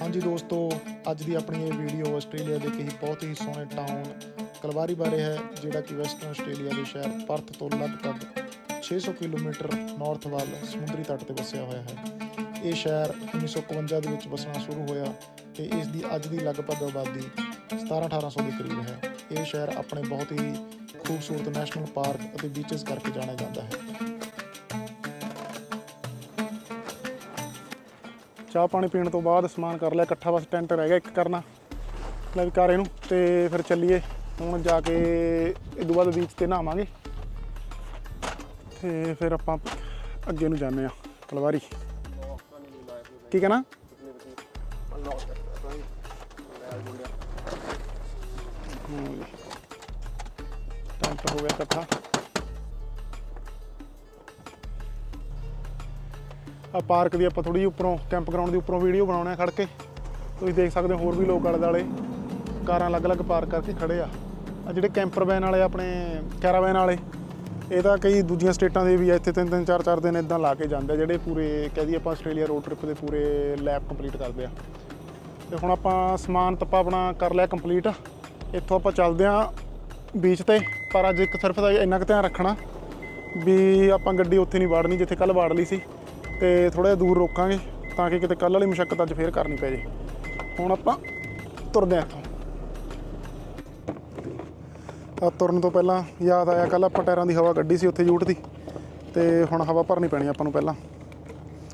ਹਾਂਜੀ ਦੋਸਤੋ, ਅੱਜ ਦੀ ਆਪਣੀ ਇਹ ਵੀਡੀਓ ਆਸਟ੍ਰੇਲੀਆ ਦੇ ਕਿਸੇ ਬਹੁਤ ਹੀ ਸੋਹਣੇ ਟਾਊਨ ਕਲਵਾਰੀ ਬਾਰੇ ਹੈ, ਜਿਹੜਾ ਕਿ ਵੈਸਟਰਨ ਆਸਟ੍ਰੇਲੀਆ ਦੇ ਸ਼ਹਿਰ ਪਰਥ ਤੋਂ ਲਗਭਗ 600 ਕਿਲੋਮੀਟਰ ਨਾਰਥ ਵੱਲ ਸਮੁੰਦਰੀ ਤੱਟ ਤੇ ਵਸਿਆ ਹੋਇਆ ਹੈ। ਇਹ ਸ਼ਹਿਰ 1951 ਦੇ ਵਿੱਚ ਵਸਣਾ ਸ਼ੁਰੂ ਹੋਇਆ ਤੇ ਇਸ ਦੀ ਅੱਜ ਦੀ ਲਗਭਗ ਆਬਾਦੀ 17-1800 ਦੇ ਕਰੀਬ ਹੈ। ਇਹ ਸ਼ਹਿਰ ਆਪਣੇ ਬਹੁਤ ਹੀ ਖੂਬਸੂਰਤ ਨੈਸ਼ਨਲ ਪਾਰਕ ਅਤੇ ਬੀਚਸ ਕਰਕੇ ਜਾਣਿਆ ਜਾਂਦਾ ਹੈ। ਚਾਹ ਪਾਣੀ ਪੀਣ ਤੋਂ ਬਾਅਦ ਸਮਾਨ ਕਰ ਲਿਆ, ਇਕੱਠਾ ਬਸ ਟੈਂਟ ਰਹਿ ਗਿਆ, ਇੱਕ ਕਰਨਾ ਲੈ ਵੀ ਕਰ ਇਹਨੂੰ ਤੇ ਫਿਰ ਚੱਲੀਏ। ਹੁਣ ਜਾ ਕੇ ਇਹ ਤੋਂ ਬਾਅਦ ਬੀਚ ਤੇ ਨਹਾਵਾਂਗੇ। ਤੇ ਫਿਰ ਆਪਾਂ ਅੱਗੇ ਨੂੰ ਜਾਂਦੇ ਆ ਕਲਵਾਰੀ ਠੀਕ ਹੈ। ਨਾ ਟੈਂਟ ਹੋ ਗਿਆ ਇਕੱਠਾ। ਆ ਪਾਰਕ ਦੀ ਆਪਾਂ ਥੋੜੀ ਜਿਹੀ ਉੱਪਰੋਂ ਕੈਂਪ ਗਰਾਊਂਡ ਦੀ ਉੱਪਰੋਂ ਵੀਡੀਓ ਬਣਾਉਣਾ ਖੜ ਕੇ। ਤੁਸੀਂ ਦੇਖ ਸਕਦੇ ਹੋ ਹੋਰ ਵੀ ਲੋਕ ਆਲੇ ਦੁਆਲੇ ਕਾਰਾਂ ਅਲੱਗ-ਅਲੱਗ ਪਾਰਕ ਕਰਕੇ ਖੜੇ ਆ। ਆ ਜਿਹੜੇ ਕੈਂਪਰ ਵੈਨ ਵਾਲੇ, ਆਪਣੇ ਕੈਰਾਵੈਨ ਵਾਲੇ, ਇਹ ਤਾਂ ਕਈ ਦੂਜੀਆਂ ਸਟੇਟਾਂ ਦੇ ਵੀ ਆ, ਇੱਥੇ ਤਿੰਨ ਤਿੰਨ ਚਾਰ ਚਾਰ ਦਿਨ ਇਦਾਂ ਲਾ ਕੇ ਜਾਂਦੇ ਆ, ਜਿਹੜੇ ਪੂਰੇ ਕਹਿ ਕਹਦੀ ਆਪਾਂ ਆਸਟ੍ਰੇਲੀਆ ਰੋਡ ਟ੍ਰਿਪ ਦੇ ਪੂਰੇ ਲੈਬ ਕੰਪਲੀਟ ਕਰਦੇ ਆ। ਤੇ ਹੁਣ ਆਪਾਂ ਸਮਾਨ ਤੱਪਾ ਆਪਣਾ ਕਰ ਲਿਆ ਕੰਪਲੀਟ ਇੱਥੋਂ ਆਪਾਂ ਚੱਲਦੇ ਆ ਬੀਚ ਤੇ, ਪਰ ਅੱਜ ਇੱਕ ਸਿਰਫ ਦਾ ਇੰਨਾ ਕੁ ਧਿਆਨ ਰੱਖਣਾ ਵੀ ਆਪਾਂ ਗੱਡੀ ਉੱਥੇ ਨਹੀਂ ਵਾੜਨੀ, ਜਿੱਥੇ ਕੱਲ ਵਾੜ ਲਈ ਸੀ। ਤੇ ਥੋੜਾ ਜਿਹਾ ਦੂਰ ਰੋਕਾਂਗੇ ਤਾਂ ਕਿ ਕਿਤੇ ਕੱਲ ਵਾਲੀ ਮੁਸ਼ਕਲ ਅੱਜ ਫੇਰ ਕਰਨੀ ਪੈ ਜੇ। ਹੁਣ ਆਪਾਂ ਤੁਰਦੇ ਆ ਇੱਥੋਂ। ਆ ਤੁਰਨ ਤੋਂ ਪਹਿਲਾਂ ਯਾਦ ਆਇਆ ਕੱਲ ਆਪਾਂ ਟਾਇਰਾਂ ਦੀ ਹਵਾ ਕੱਢੀ ਸੀ ਉੱਥੇ ਯੂਟ ਦੀ ਤੇ ਹੁਣ ਹਵਾ ਭਰਨੀ ਪੈਣੀ ਆਪਾਂ ਨੂੰ ਪਹਿਲਾਂ।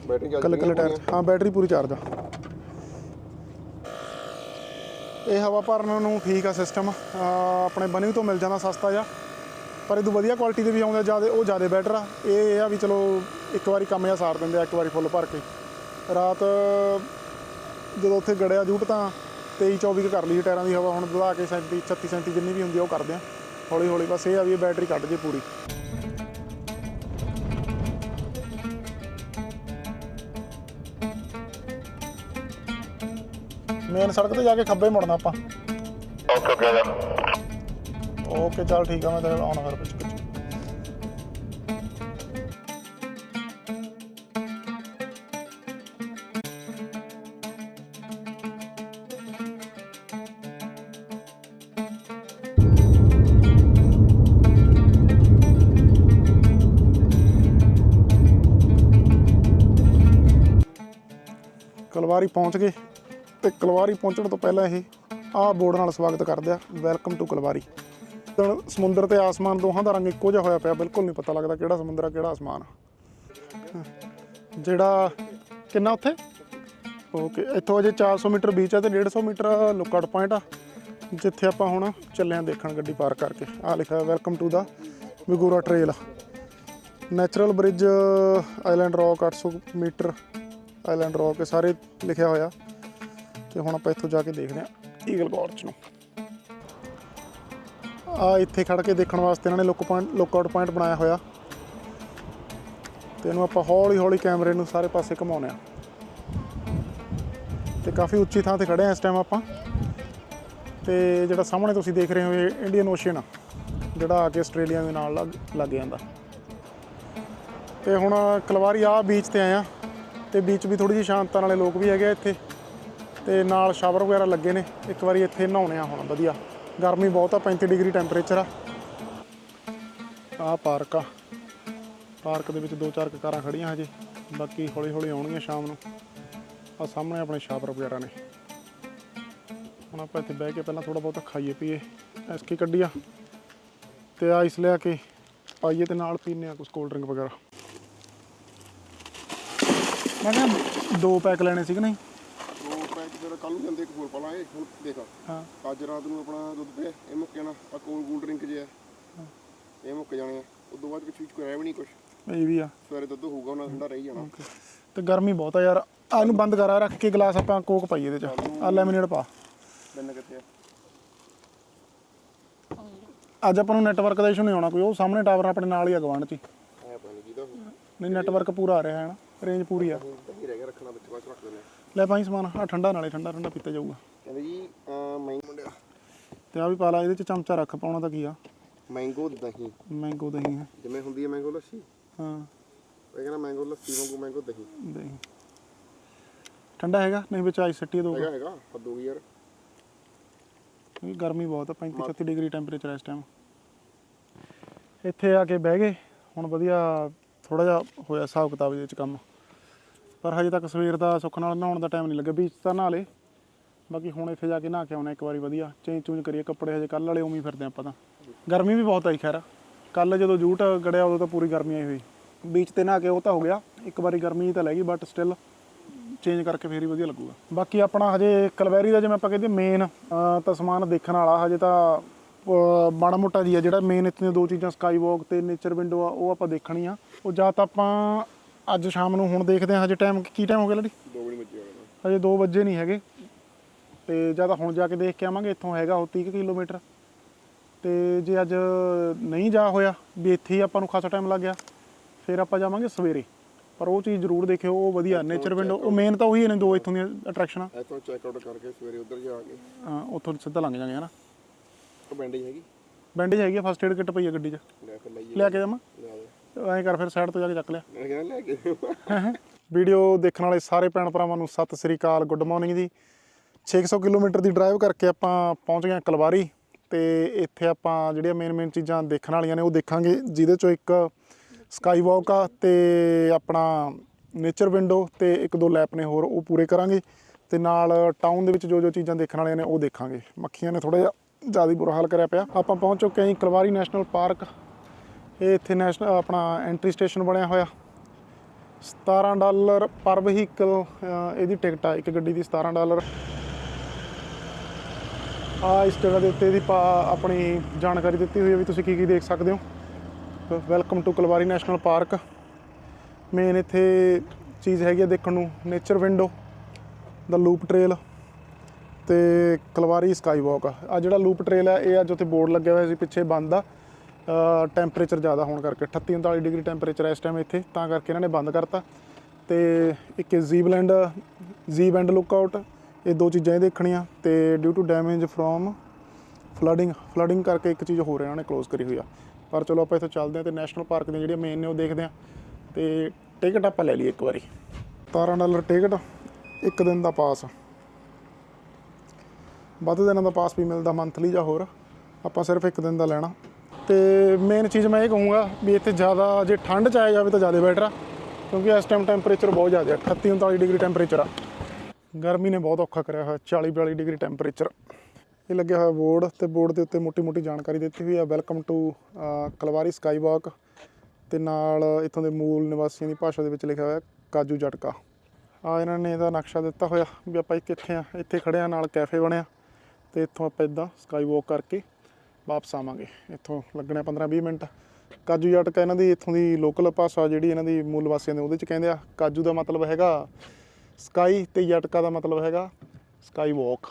ਬੈਟਰੀ ਚੱਲ ਕੱਲੇ ਕੱਲੇ ਟਾਇਰ। ਹਾਂ ਬੈਟਰੀ ਪੂਰੀ ਚਾਰਜ ਆ। ਇਹ ਹਵਾ ਭਰਨ ਨੂੰ ਠੀਕ ਆ ਸਿਸਟਮ ਆਪਣੇ ਬਣੀ ਤੋਂ ਮਿਲ ਜਾਂਦਾ ਸਸਤਾ ਜਿਹਾ ਪਰ ਇਹ ਤੋਂ ਵਧੀਆ ਕੁਆਲਿਟੀ ਦੇ ਵੀ ਆਉਂਦੇ ਜ਼ਿਆਦਾ ਉਹ ਜ਼ਿਆਦਾ ਬੈਟਰ ਆ। ਇਹ ਆ ਵੀ ਚਲੋ ਇੱਕ ਵਾਰੀ ਕੰਮ ਜਿਹਾ ਸਾਰ ਦਿੰਦੇ ਆ ਇੱਕ ਵਾਰੀ ਫੁੱਲ ਭਰ ਕੇ। ਰਾਤ ਜਦੋਂ ਉੱਥੇ ਗੜਿਆ ਜੂਟ ਤਾਂ 23 24 ਕੁ ਕਰ ਲਈ ਟਾਇਰਾਂ ਦੀ ਹਵਾ ਹੁਣ ਵਧਾ ਕੇ 37 36 37 ਜਿੰਨੀ ਵੀ ਹੁੰਦੀ ਆ ਉਹ ਕਰਦੇ ਆ। ਹੌਲੀ ਹੌਲੀ ਬਸ ਇਹ ਆ ਵੀ ਇਹ ਬੈਟਰੀ ਕੱਢ ਜੇ ਪੂਰੀ। ਮੇਨ ਸੜਕ ਤੇ ਜਾ ਕੇ ਖੱਬੇ ਮੁੜਨਾ ਆਪਾਂ। ਓਕੇ ਓਕੇ ਓਕੇ ਚੱਲ ਠੀਕ ਆ ਮੈਂ ਤੇਰੇ ਆਉਣਾ ਫਿਰ ਪਿੱਛੇ। ਕਲਵਾਰੀ ਪਹੁੰਚ ਗਏ ਤੇ ਕਲਵਾਰੀ ਪਹੁੰਚਣ ਤੋਂ ਪਹਿਲਾਂ ਇਹ ਆਹ ਬੋਰਡ ਨਾਲ ਸਵਾਗਤ ਕਰਦੇ ਆ। Welcome to Kalbarri. ਤਾਂ ਸਮੁੰਦਰ ਤੇ ਆਸਮਾਨ ਦੋਹਾਂ ਦਾ ਰੰਗ ਇੱਕੋ ਜਿਹਾ ਹੋਇਆ ਪਿਆ, ਬਿਲਕੁਲ ਨਹੀਂ ਪਤਾ ਲੱਗਦਾ ਕਿਹੜਾ ਸਮੁੰਦਰ ਆ, ਕਿਹੜਾ ਆਸਮਾਨ ਆ। ਜਿਹੜਾ ਕਿੰਨਾ ਉੱਥੇ? ਓਕੇ ਇੱਥੋਂ ਅਜੇ 400 ਮੀਟਰ ਬੀਚ ਆ ਤੇ 150 ਮੀਟਰ ਲੁੱਕਆਊਟ ਪੁਆਇੰਟ ਆ, ਜਿੱਥੇ ਆਪਾਂ ਹੁਣ ਚੱਲੇ ਆਂ ਦੇਖਣ ਗੱਡੀ ਪਾਰਕ ਕਰਕੇ। ਆ ਲਿਖਿਆ welcome to the Bigurda trail natural bridge island rock 800 metre island rock ਇਹ ਸਾਰੇ ਲਿਖਿਆ ਹੋਇਆ। ਤੇ ਹੁਣ ਆਪਾਂ ਇੱਥੋਂ ਜਾ ਕੇ ਦੇਖਦੇ ਹਾਂ ਈਗਲ ਗੋਰਚ ਨੂੰ। ਆ ਇੱਥੇ ਖੜ ਕੇ ਦੇਖਣ ਵਾਸਤੇ ਇਹਨਾਂ ਨੇ look point look out point ਬਣਾਇਆ ਹੋਇਆ। ਤੇ ਇਹਨੂੰ ਆਪਾਂ ਹੌਲੀ ਹੌਲੀ ਕੈਮਰੇ ਨੂੰ ਸਾਰੇ ਪਾਸੇ ਘੁਮਾਉਂਦੇ ਆ ਤੇ ਕਾਫੀ ਉੱਚੀ ਥਾਂ ਤੇ ਖੜੇ ਆ ਇਸ ਟਾਈਮ ਆਪਾਂ। ਤੇ ਜਿਹੜਾ ਸਾਹਮਣੇ ਤੁਸੀਂ ਦੇਖ ਰਹੇ ਹੋ ਇਹ ਇੰਡੀਅਨ ਓਸ਼ੀਅਨ ਆ, ਜਿਹੜਾ ਆ ਕੇ ਆਸਟ੍ਰੇਲੀਆ ਦੇ ਨਾਲ ਲੱਗ ਲੱਗ ਜਾਂਦਾ। ਤੇ ਹੁਣ ਕਲਵਾਰੀ ਆ ਬੀਚ ਤੇ ਆਏ ਆ ਤੇ ਬੀਚ ਵੀ ਥੋੜੀ ਜਿਹੀ ਸ਼ਾਂਤਾਂ ਵਾਲੇ ਲੋਕ ਵੀ ਹੈਗੇ ਆ ਇੱਥੇ। ਤੇ ਨਾਲ ਸ਼ਾਵਰ ਵਗੈਰਾ ਲੱਗੇ ਨੇ। ਇੱਕ ਵਾਰੀ ਇੱਥੇ ਨਹਾਉਣੇ ਆ ਹੁਣ, ਵਧੀਆ। ਗਰਮੀ ਬਹੁਤ ਆ 35 ਡਿਗਰੀ ਟੈਂਪਰੇਚਰ ਆ। ਆ ਪਾਰਕ ਆ। ਪਾਰਕ ਦੇ ਵਿੱਚ ਦੋ ਚਾਰ ਕੁ ਕਾਰਾਂ ਖੜੀਆਂ ਹਜੇ। ਬਾਕੀ ਹੌਲੀ ਹੌਲੀ ਆਉਣਗੀਆਂ ਸ਼ਾਮ ਨੂੰ। ਆ ਸਾਹਮਣੇ ਆਪਣੇ ਸ਼ਾਵਰ ਵਗੈਰਾ ਨੇ। ਹੁਣ ਆਪਾਂ ਇੱਥੇ ਬਹਿ ਕੇ ਪਹਿਲਾਂ ਥੋੜਾ ਬਹੁਤ ਖਾਈਏ, ਪੀਏ। ਐਸਕੀ ਕੱਢੀ ਆ। ਤੇ ਆਈਸ ਲਿਆ ਕੇ ਪਾਈਏ ਤੇ ਨਾਲ ਪੀਨੇ ਆ ਕੁਝ ਕੋਲਡ ਡਰਿੰਕ ਵਗੈਰਾ। ਮੈਂ ਕਿਹਾ ਦੋ ਪੈਕ ਲੈਣੇ ਸੀ ਕਿ ਨਹੀਂ? ਦੋ ਪੈਕ ਜਿਹੜਾ ਕੱਲ ਨੂੰ ਜਾਂਦੇ ਇੱਕ ਹੋਰ ਪਾਲਾਂ ਇਹ ਹੁਣ ਦੇਖ। ਹਾਂ। ਅੱਜ ਰਾਤ ਨੂੰ ਆਪਣਾ ਦੁੱਧ ਪਿਆ ਇਹ ਮੁੱਕ ਜਾਣਾ ਆ ਕੋਲ ਕੂਲ ਡਰਿੰਕ ਜਿਹਾ ਇਹ ਮੁੱਕ ਜਾਣੇ ਆ। ਉਸ ਤੋਂ ਬਾਅਦ ਕੁਝ ਕੋਈ ਰਹਿ ਵੀ ਨਹੀਂ ਕੁਝ ਇਹ ਵੀ ਆ। ਸਵੇਰੇ ਦੁੱਧ ਹੋਊਗਾ ਉਹਨਾਂ ਠੰਡਾ ਰਹੀ ਜਾਣਾ। ਤੇ ਗਰਮੀ ਬਹੁਤ ਆ ਯਾਰ। ਆ ਇਹਨੂੰ ਬੰਦ ਕਰਾ ਰੱਖ ਕੇ ਗਲਾਸ ਆਪਾਂ ਕੋਕ ਪਾਈਏ ਇਹਦੇ ਚ। ਆ ਲੈਮਨੇਡ ਪਾ। ਬਿੰਨ ਕਿੱਥੇ ਆ? ਅੱਜ ਆਪਾਂ ਨੂੰ ਨੈਟਵਰਕ ਦਾ ਇਸ਼ੂ ਨਹੀਂ ਆਉਣਾ ਕੋਈ। ਉਹ ਸਾਹਮਣੇ ਟਾਵਰ ਆਪਣੇ ਨਾਲ ਹੀ ਆ ਗਵਾਂਢ ਚ ਨਹੀਂ ਨੈਟਵਰਕ ਪੂਰਾ ਆ ਰਿਹਾ ਹੈ ਨਾ। ਰੇਂਜ ਪੂਰੀ ਆ। ਹੀ ਰਹਿ ਗਿਆ ਰੱਖਣਾ ਵਿੱਚ ਬਾਅਦ ਚ ਰੱਖ ਦਿੰਦੇ ਆ ਲੈ ਪਾਈ ਸਮਾਨ ਆ ਠੰਡਾ ਨਾਲੇ ਠੰਡਾ ਠੰਡਾ ਪੀਤਾ ਜਾਊਗਾ। ਕਹਿੰਦੇ ਜੀ ਅਹ, ਮੈਂ ਮੁੰਡਿਆ। ਤੇ ਆ ਵੀ ਪਾ ਲਾ ਇਹਦੇ ਚ ਚਮਚਾ ਰੱਖ ਪਾਉਣਾ ਤਾਂ ਕੀ ਆ? ਮੈਂਗੋ ਦਹੀਂ। ਮੈਂਗੋ ਦਹੀਂ ਹੈ ਜਿਵੇਂ ਹੁੰਦੀ ਹੈ ਮੈਂਗੋ ਲੱਸੀ? ਹਾਂ। ਇਹ ਕਹਿੰਦਾ ਮੈਂਗੋ ਲੱਸੀ ਵਾਂਗੂ ਮੈਂਗੋ ਦਹੀਂ। ਦਹੀਂ। ਠੰਡਾ ਹੈਗਾ? ਨਹੀਂ ਵਿੱਚ ਆਈਸ ਸੱਟੀ ਦੋ ਹੈਗਾ ਹੈਗਾ। ਹੱਦ ਯਾਰ। ਗਰਮੀ ਬਹੁਤ ਆ 35 36 ਡਿਗਰੀ ਟੈਂਪਰੇਚਰ ਇਸ ਟਾਈਮ ਇੱਥੇ ਆ ਕੇ ਬਹਿ ਗਏ। ਹੁਣ ਵਧੀਆ ਥੋੜਾ ਜਿਹਾ ਹੋਇਆ ਹਿਸਾਬ ਕਿਤਾਬ ਦੇ ਵਿੱਚ ਕੰਮ। ਪਰ ਹਜੇ ਤੱਕ ਸਵੇਰ ਦਾ ਸੁੱਖ ਨਾਲ ਨਹਾਉਣ ਦਾ ਟਾਈਮ ਨਹੀਂ ਲੱਗਾ ਬੀਚ ਤਾਂ ਨਹਾ ਲਏ। ਬਾਕੀ ਹੁਣ ਇੱਥੇ ਜਾ ਕੇ ਨਹਾ ਕੇ ਆਉਣਾ ਇੱਕ ਵਾਰੀ ਵਧੀਆ। ਚੇਂਜ ਚੂੰਜ ਕਰੀਏ ਕੱਪੜੇ ਹਜੇ। ਕੱਲ ਵਾਲੇ ਉਵੇਂ ਹੀ ਫਿਰਦੇ ਆਪਾਂ ਤਾਂ। ਗਰਮੀ ਵੀ ਬਹੁਤ ਆਈ ਖੈਰ। ਕੱਲ ਜਦੋਂ ਜੂਟ ਗੜਿਆ ਉਦੋਂ ਤਾਂ ਪੂਰੀ ਗਰਮੀ ਆਈ ਹੋਈ। ਬੀਚ ਤੇ ਨਹਾ ਕੇ ਉਹ ਤਾਂ ਹੋ ਗਿਆ। ਇੱਕ ਵਾਰੀ ਗਰਮੀ ਤਾਂ ਲੈ ਗਈ ਬਟ ਸਟਿਲ ਚੇਂਜ ਕਰਕੇ ਫੇਰ ਹੀ ਵਧੀਆ ਲੱਗੂਗਾ। ਬਾਕੀ ਆਪਣਾ ਹਜੇ ਕਲਵੈਰੀ ਦਾ ਜਿਵੇਂ ਆਪਾਂ ਕਹਿੰਦੇ ਮੇਨ ਤਾਂ ਸਮਾਨ ਦੇਖਣ ਵਾਲਾ। ਹਜੇ ਤਾਂ ਮਾੜਾ ਮੋਟਾ ਜੀ ਆ। ਜਿਹੜਾ ਮੇਨ ਇੱਥੇ ਦੋ ਚੀਜ਼ਾਂ ਸਕਾਈ ਵਾਕ ਤੇ ਨੇਚਰ ਵਿੰਡੋ ਆ ਉਹ ਆਪਾਂ ਦੇਖਣੀ ਆ ਉਹ ਜਾਂ ਤਾਂ ਆਪਾਂ ਅੱਜ ਸ਼ਾਮ ਨੂੰ ਹੁਣ ਦੇਖਦੇ ਆ ਹਜੇ ਟਾਈਮ ਕੀ ਟਾਈਮ ਹੋ ਗਿਆ ਲੜੀ ਦੋ ਮਿੰਟ ਬੱਚੇ ਹੋਣਾ। ਹਜੇ 2 ਵਜੇ ਨਹੀਂ ਹੈਗੇ। ਤੇ ਜਾਂ ਤਾਂ ਹੁਣ ਜਾ ਕੇ ਦੇਖ ਕੇ ਆਵਾਂਗੇ ਇੱਥੋਂ ਹੈਗਾ ਉਹ 30 ਕੁ ਕਿਲੋਮੀਟਰ। ਤੇ ਜੇ ਅੱਜ ਨਹੀਂ ਜਾ ਹੋਇਆ ਵੀ ਇੱਥੇ ਹੀ ਆਪਾਂ ਨੂੰ ਖਾਸਾ ਟਾਈਮ ਲੱਗ ਗਿਆ ਫਿਰ ਆਪਾਂ ਜਾਵਾਂਗੇ ਸਵੇਰੇ। ਪਰ ਉਹ ਚੀਜ਼ ਜ਼ਰੂਰ ਦੇਖਿਓ ਉਹ ਵਧੀਆ ਨੇਚਰ ਵਿੰਡੋ ਉਹ ਮੇਨ ਤਾਂ ਉਹੀ ਨੇ ਦੋ ਇੱਥੋਂ ਦੀਆਂ ਅਟਰੈਕਸ਼ਨਾਂ ਇੱਥੋਂ ਚੈੱਕ ਆਊਟ ਕਰਕੇ ਸਵੇਰੇ ਉੱਧਰ ਜਾ ਕੇ। ਉੱਥੋਂ ਸਿੱਧਾ ਲੰਘ ਜਾਾਂਗੇ ਹਨਾ? ਬੈਂਡੇਜ ਹੈਗੀ। ਬੈਂਡੇਜ ਹੈਗੀ ਫਸਟ ਏਡ ਕਿੱਟ ਪਈ ਆ ਗੱਡੀ 'ਚ। ਲੈ ਫਿਰ ਲਈਏ ਲਿਆ ਕੇ ਜਾਵਾਂ ਲਿਆ ਦੇ। ਐਂ ਕਰ ਫਿਰ ਸਾਈਡ ਤੋਂ ਜਾ ਕੇ ਚੱਕ ਲਿਆ। ਮੈਂ ਕਹਿੰਦਾ ਲੈ ਕੇ ਵੀਡੀਓ ਦੇਖਣ ਵਾਲੇ ਸਾਰੇ ਭੈਣ ਭਰਾਵਾਂ ਨੂੰ ਸਤਿ ਸ੍ਰੀ ਅਕਾਲ ਗੁੱਡ ਮਾਰਨਿੰਗ ਜੀ। 600 ਕਿਲੋਮੀਟਰ ਦੀ ਡਰਾਈਵ ਕਰਕੇ ਆਪਾਂ ਪਹੁੰਚ ਗਏ ਹਾਂ ਕਲਵਾਰੀ ਤੇ ਇੱਥੇ ਆਪਾਂ ਜਿਹੜੀਆਂ ਮੇਨ ਮੇਨ ਚੀਜ਼ਾਂ ਦੇਖਣ ਵਾਲੀਆਂ ਨੇ ਉਹ ਦੇਖਾਂਗੇ ਜਿਹਦੇ ਚੋਂ ਇੱਕ ਸਕਾਈ ਵਾਕ ਆ ਤੇ ਆਪਣਾ ਨੇਚਰ ਵਿੰਡੋ ਤੇ ਇੱਕ ਦੋ ਲੈਪ ਨੇ ਹੋਰ ਉਹ ਪੂਰੇ ਕਰਾਂਗੇ ਤੇ ਨਾਲ ਟਾਊਨ ਦੇ ਵਿੱਚ ਜੋ ਜੋ ਚੀਜ਼ਾਂ ਦੇਖਣ ਵਾਲੀਆਂ ਨੇ ਉਹ ਦੇਖਾਂਗੇ। ਮੱਖੀਆਂ ਨੇ ਥੋੜਾ ਜਿਹਾ ਜ਼ਿਆਦਾ ਬੁਰਾ ਹਾਲ ਕਰਿਆ ਪਿਆ। ਆਪਾਂ ਪਹੁੰਚ ਚੁੱਕੇ ਹਾਂ ਜੀ ਕਲਵਾਰੀ ਨੈਸ਼ਨਲ ਪਾਰਕ। ਇਹ ਇੱਥੇ ਨੈਸ਼ਨਲ ਆਪਣਾ ਐਂਟਰੀ ਸਟੇਸ਼ਨ ਬਣਿਆ ਹੋਇਆ। 17 ਡਾਲਰ ਪਰ ਵਹੀਕਲ ਇਹਦੀ ਟਿਕਟ ਆ, ਇੱਕ ਗੱਡੀ ਦੀ 17 ਡਾਲਰ। ਆ ਇਸ ਜਗ੍ਹਾ ਦੇ ਉੱਤੇ ਇਹਦੀ ਪਾ- ਆਪਣੀ ਜਾਣਕਾਰੀ ਦਿੱਤੀ ਹੋਈ ਹੈ ਵੀ ਤੁਸੀਂ ਕੀ ਕੀ ਦੇਖ ਸਕਦੇ ਹੋ। Welcome to Kalbarri national park. Main ਇੱਥੇ ਚੀਜ਼ ਹੈਗੀ ਆ ਦੇਖਣ ਨੂੰ ਨੇਚਰ ਵਿੰਡੋ ਦਾ ਲੂਪ ਟ੍ਰੇਲ ਤੇ ਕਲਵਾਰੀ ਸਕਾਈ ਵਾਕ ਆ ਜਿਹੜਾ ਲੂਪ ਟ੍ਰੇਲ ਹੈ ਇਹ ਅੱਜ ਉੱਥੇ ਬੋਰਡ ਲੱਗਿਆ ਹੋਇਆ ਸੀ ਪਿੱਛੇ ਬੰਦ ਆ। ਟੈਂਪਰੇਚਰ ਜ਼ਿਆਦਾ ਹੋਣ ਕਰਕੇ 38 39 ਡਿਗਰੀ ਟੈਂਪਰੇਚਰ ਇਸ ਟਾਈਮ ਇੱਥੇ, ਤਾਂ ਕਰਕੇ ਇਹਨਾਂ ਨੇ ਬੰਦ ਕਰਤਾ। ਤੇ ਇੱਕ ਜ਼ੀਬਲੈਂਡ ਜ਼ੀਬੈਂਡ ਲੁੱਕਆਊਟ ਇਹ ਦੋ ਚੀਜ਼ਾਂ ਇਹ ਦੇਖਣੀਆਂ। ਤੇ due to damage from flooding flooding ਕਰਕੇ ਇੱਕ ਚੀਜ਼ ਹੋਰ ਇਹਨਾਂ ਨੇ ਕਲੋਜ਼ ਕਰੀ ਹੋਈ ਆ। ਪਰ ਚਲੋ ਆਪਾਂ ਇੱਥੇ ਚੱਲਦੇ ਹਾਂ ਤੇ ਨੈਸ਼ਨਲ ਪਾਰਕ ਦੀਆਂ ਜਿਹੜੀਆਂ ਮੇਨ ਨੇ ਉਹ ਦੇਖਦੇ ਹਾਂ। ਤੇ ਟਿਕਟ ਆਪਾਂ ਲੈ ਲਈ ਇੱਕ ਵਾਰੀ। 17 ਡਾਲਰ ਟਿਕਟ ਇੱਕ ਦਿਨ ਦਾ ਪਾਸ ਵੱਧ ਦਿਨਾਂ ਦਾ ਪਾਸ ਵੀ ਮਿਲਦਾ ਮੰਥਲੀ ਜਾਂ ਹੋਰ, ਆਪਾਂ ਸਿਰਫ ਇੱਕ ਦਿਨ ਦਾ ਲੈਣਾ। ਤੇ ਮੇਨ ਚੀਜ਼ ਮੈਂ ਇਹ ਕਹੂੰਗਾ ਵੀ ਇੱਥੇ ਜ਼ਿਆਦਾ, ਜੇ ਠੰਡ ਚ ਆਇਆ ਜਾਵੇ ਤਾਂ ਜ਼ਿਆਦਾ ਬੈਟਰ ਆ, ਕਿਉਂਕਿ ਇਸ ਟਾਈਮ ਟੈਂਪਰੇਚਰ ਬਹੁਤ ਜ਼ਿਆਦਾ ਹੈ 38 39 ਡਿਗਰੀ ਟੈਂਪਰੇਚਰ ਆ। ਗਰਮੀ ਨੇ ਬਹੁਤ ਔਖਾ ਕਰਿਆ ਹੋਇਆ 40 42 ਡਿਗਰੀ ਟੈਂਪਰੇਚਰ ਇਹ ਲੱਗਿਆ ਹੋਇਆ ਬੋਰਡ ਤੇ ਬੋਰਡ ਦੇ ਉੱਤੇ ਮੋਟੀ ਮੋਟੀ ਜਾਣਕਾਰੀ ਦਿੱਤੀ ਹੋਈ ਆ। Welcome to Kalbarri sky walk ਤੇ ਨਾਲ ਇੱਥੋਂ ਦੇ ਮੂਲ ਨਿਵਾਸੀਆਂ ਦੀ ਭਾਸ਼ਾ ਦੇ ਵਿੱਚ ਲਿਖਿਆ ਹੋਇਆ ਕਾਜੂ ਜਟਕਾ। ਆ, ਇਹਨਾਂ ਨੇ ਇਹਦਾ ਨਕਸ਼ਾ ਦਿੱਤਾ ਹੋਇਆ ਵੀ ਆਪਾਂ ਕਿੱਥੇ ਆ, ਇੱਥੇ ਖੜੇ ਆ, ਨਾਲ ਕੈਫੇ ਬਣਿਆ। ਤੇ ਇੱਥੋਂ ਆਪਾਂ ਇਦਾਂ ਸਕਾਈ ਵਾਕ ਕਰਕੇ ਵਾਪਸ ਆਵਾਂਗੇ। ਇੱਥੋਂ ਲੱਗਣਾ 15-20 ਮਿੰਟ। ਕਾਜੂ ਜਟਕਾ ਇਹਨਾਂ ਦੀ ਇੱਥੋਂ ਦੀ ਲੋਕਲ ਭਾਸ਼ਾ ਜਿਹੜੀ ਇਹਨਾਂ ਦੀ ਮੂਲ ਵਾਸੀਆਂ ਦੇ ਉਹਦੇ ਚ ਕਹਿੰਦੇ ਆ। ਕਾਜੂ ਦਾ ਮਤਲਬ ਹੈਗਾ ਸਕਾਈ ਤੇ ਜਟਕਾ ਦਾ ਮਤਲਬ ਹੈਗਾ ਸਕਾਈ ਵਾਕ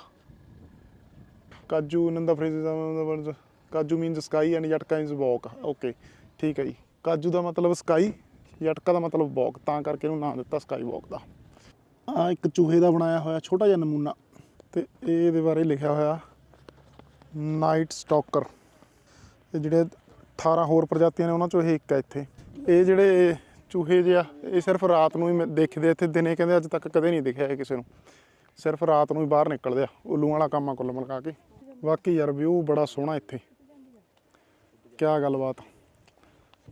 ਕਾਜੂ ਇਹਨਾਂ ਦਾ ਫਰੇਜ਼ ਦਾ ਮਤਲਬ kaju means sky and jatka is walk okay ਠੀਕ ਹੈ ਜੀ। ਕਾਜੂ ਦਾ ਮਤਲਬ ਸਕਾਈ ਜਟਕਾ ਦਾ ਮਤਲਬ ਵਾਕ ਤਾਂ ਕਰਕੇ ਇਹਨੂੰ ਨਾਂ ਦਿੱਤਾ ਸਕਾਈ ਵਾਕ ਦਾ। ਆ ਇੱਕ ਚੂਹੇ ਦਾ ਬਣਾਇਆ ਹੋਇਆ ਛੋਟਾ ਜਿਹਾ ਨਮੂਨਾ। ਤੇ ਇਹਦੇ ਬਾਰੇ ਲਿਖਿਆ ਹੋਇਆ ਨਾਈਟ ਸਟਾਕਰ। ਇਹ ਜਿਹੜੇ 18 ਹੋਰ ਪ੍ਰਜਾਤੀਆਂ ਨੇ ਉਹਨਾਂ ਚੋਂ ਇਹ ਇੱਕ ਹੈ ਇੱਥੇ। ਇਹ ਜਿਹੜੇ ਚੂਹੇ ਜਿਹੇ ਆ, ਇਹ ਸਿਰਫ ਰਾਤ ਨੂੰ ਹੀ ਮੈਂ ਦੇਖਦੇ ਇੱਥੇ ਦਿਨੇ ਕਹਿੰਦੇ ਅੱਜ ਤੱਕ ਕਦੇ ਨਹੀਂ ਦਿਖਿਆ ਇਹ ਕਿਸੇ ਨੂੰ। ਸਿਰਫ ਰਾਤ ਨੂੰ ਹੀ ਬਾਹਰ ਨਿਕਲਦੇ ਆ, ਉੱਲੂ ਵਾਲਾ ਕੰਮ ਆ ਕੁੱਲ ਮਿਲਾ ਕੇ। ਬਾਕੀ ਯਾਰ ਵਿਊ ਬੜਾ ਸੋਹਣਾ ਇੱਥੇ। ਕਿਆ ਗੱਲਬਾਤ।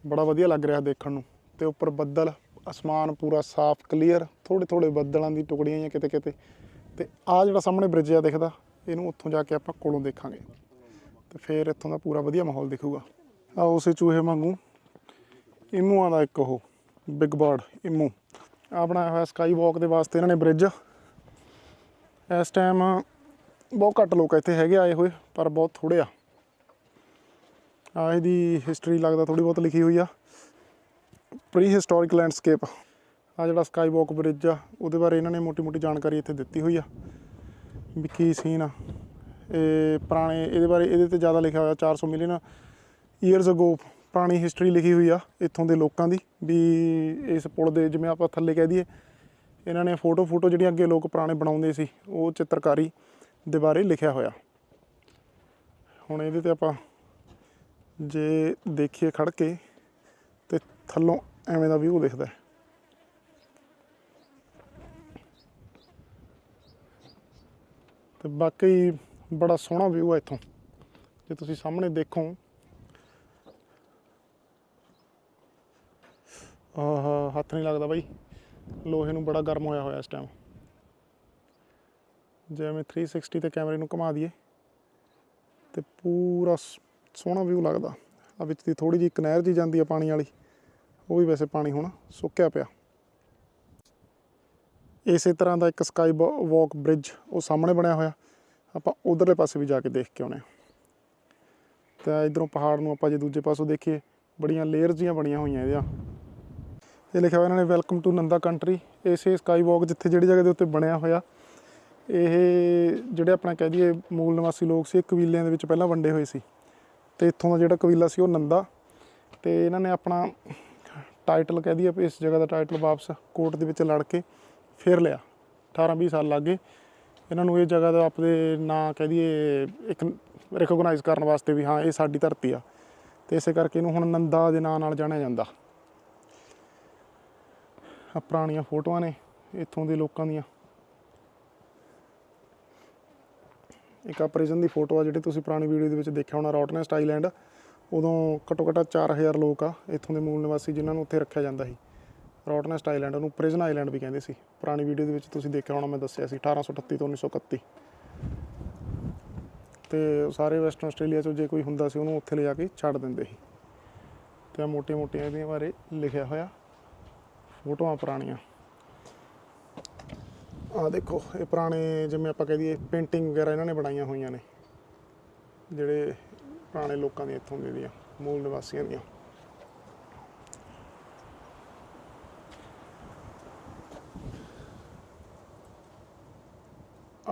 ਬੜਾ ਵਧੀਆ ਲੱਗ ਰਿਹਾ ਦੇਖਣ ਨੂੰ। ਤੇ ਉੱਪਰ ਬੱਦਲ, ਅਸਮਾਨ ਪੂਰਾ ਸਾਫ਼ ਕਲੀਅਰ ਥੋੜੇ ਥੋੜੇ ਬੱਦਲਾਂ ਦੀ ਟੁਕੜੀਆਂ ਜਾਂ ਕਿਤੇ ਕਿਤੇ ਤੇ ਆ ਜਿਹੜਾ ਸਾਹਮਣੇ ਬ੍ਰਿਜ ਆ ਦਿਖਦਾ, ਇਹਨੂੰ ਉੱਥੋਂ ਜਾ ਕੇ ਆਪਾਂ ਕੋਲੋਂ ਦੇਖਾਂਗੇ। ਤੇ ਫਿਰ ਇੱਥੋਂ ਦਾ ਪੂਰਾ ਵਧੀਆ ਮਾਹੌਲ ਦਿਖੂਗਾ। ਆ ਉਸੇ ਚੂਹੇ ਵਾਂਗੂ, ਇਮੂਆਂ ਦਾ ਇੱਕ ਉਹ ਬਿਗ ਬਰਡ ਇਮੂ। ਆ ਬਣਾਇਆ ਹੋਇਆ ਸਕਾਈ ਵਾਕ ਦੇ ਵਾਸਤੇ ਇਹਨਾਂ ਨੇ ਬ੍ਰਿਜ ਇਸ ਟਾਈਮ ਬਹੁਤ ਘੱਟ ਲੋਕ ਇੱਥੇ ਹੈਗੇ ਆਏ ਹੋਏ, ਪਰ ਬਹੁਤ ਥੋੜੇ ਆ। ਆ ਇਹਦੀ ਹਿਸਟਰੀ ਲੱਗਦਾ ਥੋੜੀ ਬਹੁਤ ਲਿਖੀ ਹੋਈ ਆ। ਪ੍ਰੀ ਹਿਸਟੋਰਿਕ ਲੈਂਡਸਕੇਪ ਆ ਜਿਹੜਾ ਸਕਾਈ ਵਾਕ ਬ੍ਰਿਜ ਆ, ਉਹਦੇ ਬਾਰੇ ਇਹਨਾਂ ਨੇ ਮੋਟੀ ਮੋਟੀ ਜਾਣਕਾਰੀ ਇੱਥੇ ਦਿੱਤੀ ਹੋਈ ਆ ਵੀ ਕੀ ਸੀਨ ਆ। ਇਹ ਪੁਰਾਣੇ, ਇਹਦੇ ਬਾਰੇ, ਇਹਦੇ ਤੇ ਜ਼ਿਆਦਾ ਲਿਖਿਆ ਹੋਇਆ 400 ਮਿਲੀਅਨ ਈਅਰਸ ਅਗੋ ਪੁਰਾਣੀ ਹਿਸਟਰੀ ਲਿਖੀ ਹੋਈ ਆ ਇੱਥੋਂ ਦੇ ਲੋਕਾਂ ਦੀ ਵੀ ਇਸ ਪੁਲ ਦੇ ਜਿਵੇਂ ਆਪਾਂ ਥੱਲੇ ਕਹਿ ਦਈਏ, ਇਹਨਾਂ ਨੇ ਫੋਟੋ ਫੋਟੋ ਜਿਹੜੀਆਂ ਅੱਗੇ ਲੋਕ ਪੁਰਾਣੇ ਬਣਾਉਂਦੇ ਸੀ, ਉਹ ਚਿੱਤਰਕਾਰੀ ਦੇ ਬਾਰੇ ਲਿਖਿਆ ਹੋਇਆ। ਹੁਣ ਇਹਦੇ ਤੇ ਆਪਾਂ ਜੇ ਦੇਖੀਏ ਖੜ ਕੇ ਤੇ ਥੱਲੋਂ ਐਵੇਂ ਦਾ ਵਿਊ ਦਿਖਦਾ ਹੈ। ਤੇ ਬਾਕੀ ਬੜਾ ਸੋਹਣਾ ਵਿਊ ਹੈ ਇੱਥੋਂ। ਜੇ ਤੁਸੀਂ ਸਾਹਮਣੇ ਦੇਖੋ। ਆਹ, ਹੱਥ ਨਹੀਂ ਲੱਗਦਾ ਬਾਈ। ਲੋਹੇ ਨੂੰ ਬੜਾ ਗਰਮ ਹੋਇਆ ਹੋਇਆ ਇਸ ਟਾਈਮ ਜਿਵੇਂ 360 ਤੇ ਕੈਮਰੇ ਨੂੰ ਘੁਮਾ ਦਈਏ, ਤੇ ਪੂਰਾ ਸ- ਸੋਹਣਾ ਵਿਊ ਲੱਗਦਾ। ਆ ਵਿੱਚ ਦੀ ਥੋੜੀ ਜਿਹੀ ਇੱਕ ਨਹਿਰ ਜੀ ਜਾਂਦੀ ਆ ਪਾਣੀ ਵਾਲੀ। ਉਹ ਵੀ ਵੈਸੇ ਪਾਣੀ ਹੁਣ, ਸੁੱਕਿਆ ਪਿਆ। ਇਸੇ ਤਰ੍ਹਾਂ ਦਾ ਇੱਕ ਸਕਾਈ ਵਾਕ ਬ੍ਰਿਜ ਉਹ ਸਾਹਮਣੇ ਬਣਿਆ ਹੋਇਆ। ਆਪਾਂ ਉਧਰਲੇ ਪਾਸੇ ਵੀ ਜਾ ਕੇ ਦੇਖ ਕੇ ਆਉਣੇ ਆ। ਤਾਂ ਇਧਰੋਂ ਪਹਾੜ ਨੂੰ ਆਪਾਂ ਜੇ ਦੂਜੇ ਪਾਸੋਂ ਦੇਖੀਏ, ਬੜੀਆਂ ਲੇਅਰਸ ਜੀਆਂ ਬਣੀਆਂ ਹੋਈਆਂ ਇਹਦੀਆਂ ਇਹ ਲਿਖਿਆ ਹੋਇਆ ਇਹਨਾਂ ਨੇ ਵੈਲਕਮ ਟੂ ਨੰਦਾ ਕੰਟਰੀ ਇਸੇ ਸਕਾਈ ਵਾਕ ਜਿੱਥੇ ਜਿਹੜੀ ਜਗ੍ਹਾ ਦੇ ਉੱਤੇ ਬਣਿਆ ਹੋਇਆ, ਇਹ ਜਿਹੜੇ ਆਪਣਾ ਕਹਿ ਦਈਏ ਮੂਲ ਨਿਵਾਸੀ ਲੋਕ ਸੀ, ਇਹ ਕਬੀਲਿਆਂ ਦੇ ਵਿੱਚ ਪਹਿਲਾਂ ਵੰਡੇ ਹੋਏ ਸੀ। ਤੇ ਇੱਥੋਂ ਦਾ ਜਿਹੜਾ ਕਬੀਲਾ ਸੀ ਉਹ ਨੰਦਾ। ਤੇ ਇਹਨਾਂ ਨੇ ਆਪਣਾ ਟਾਈਟਲ ਕਹਿ ਦਈਏ ਵੀ ਇਸ ਜਗ੍ਹਾ ਦਾ ਟਾਈਟਲ ਵਾਪਸ ਕੋਰਟ ਦੇ ਵਿੱਚ ਲੜ ਕੇ ਫਿਰ ਲਿਆ। 18 20 ਸਾਲ ਲੱਗ ਗਏ। ਇਹਨਾਂ ਨੂੰ ਇਹ ਜਗ੍ਹਾ ਦਾ ਆਪਦੇ ਨਾਂ ਕਹਿ ਦਈਏ ਇੱਕ ਰਿਕੋਗਨਾਈਜ਼ ਕਰਨ ਵਾਸਤੇ ਵੀ ਹਾਂ, ਇਹ ਸਾਡੀ ਧਰਤੀ ਆ। ਤੇ ਇਸੇ ਕਰਕੇ ਇਹਨੂੰ ਹੁਣ ਨੰਦਾ ਦੇ ਨਾਂ ਨਾਲ ਜਾਣਿਆ ਜਾਂਦਾ। ਆ ਪੁਰਾਣੀਆਂ ਫੋਟੋਆਂ ਨੇ ਇੱਥੋਂ ਦੇ ਲੋਕਾਂ ਦੀਆਂ। ਇੱਕ ਆ ਪ੍ਰਿਜ਼ਨ ਦੀ ਫੋਟੋ ਆ ਜਿਹੜੀ ਤੁਸੀਂ ਪੁਰਾਣੀ ਵੀਡੀਓ ਦੇ ਵਿੱਚ ਦੇਖਿਆ ਹੋਣਾ, ਰੌਟਨੈਸਟ ਆਈਲੈਂਡ। ਉਦੋਂ ਘੱਟੋ ਘੱਟ 4000 ਲੋਕ ਆ ਇੱਥੋਂ ਦੇ ਮੂਲ ਨਿਵਾਸੀ ਜਿਨ੍ਹਾਂ ਨੂੰ ਉੱਥੇ ਰੱਖਿਆ ਜਾਂਦਾ ਸੀ। ਰੋਟਨੈਸਟ ਆਈਲੈਂਡ, ਉਹਨੂੰ ਪ੍ਰਿਜ਼ਨ ਆਈਲੈਂਡ ਵੀ ਕਹਿੰਦੇ ਸੀ। ਪੁਰਾਣੀ ਵੀਡੀਓ ਦੇ ਵਿੱਚ ਤੁਸੀਂ ਦੇਖਿਆ ਹੋਣਾ, ਮੈਂ ਦੱਸਿਆ ਸੀ 1838 ਤੋਂ 1931 ਤੇ ਸਾਰੇ ਵੈਸਟਰਨ ਆਸਟ੍ਰੇਲੀਆ ਚੋਂ ਜੇ ਕੋਈ ਹੁੰਦਾ ਸੀ, ਉਹਨੂੰ ਉੱਥੇ ਲਿਜਾ ਕੇ ਛੱਡ ਦਿੰਦੇ ਸੀ। ਤੇ ਆ ਮੋਟੀਆਂ ਮੋਟੀਆਂ ਇਹਦੇ ਬਾਰੇ ਲਿਖਿਆ ਹੋਇਆ, ਫੋਟੋਆਂ ਪੁਰਾਣੀਆਂ। ਆ ਦੇਖੋ, ਇਹ ਪੁਰਾਣੇ ਜਿਵੇਂ ਆਪਾਂ ਕਹਿ ਦਈਏ, ਪੇਂਟਿੰਗ ਵਗੈਰਾ ਇਹਨਾਂ ਨੇ ਬਣਾਈਆਂ ਹੋਈਆਂ ਨੇ, ਜਿਹੜੇ ਪੁਰਾਣੇ ਲੋਕਾਂ ਦੀਆਂ ਇੱਥੋਂ ਦੇ ਦੀਆਂ, ਮੂਲ ਨਿਵਾਸੀਆਂ ਦੀਆਂ।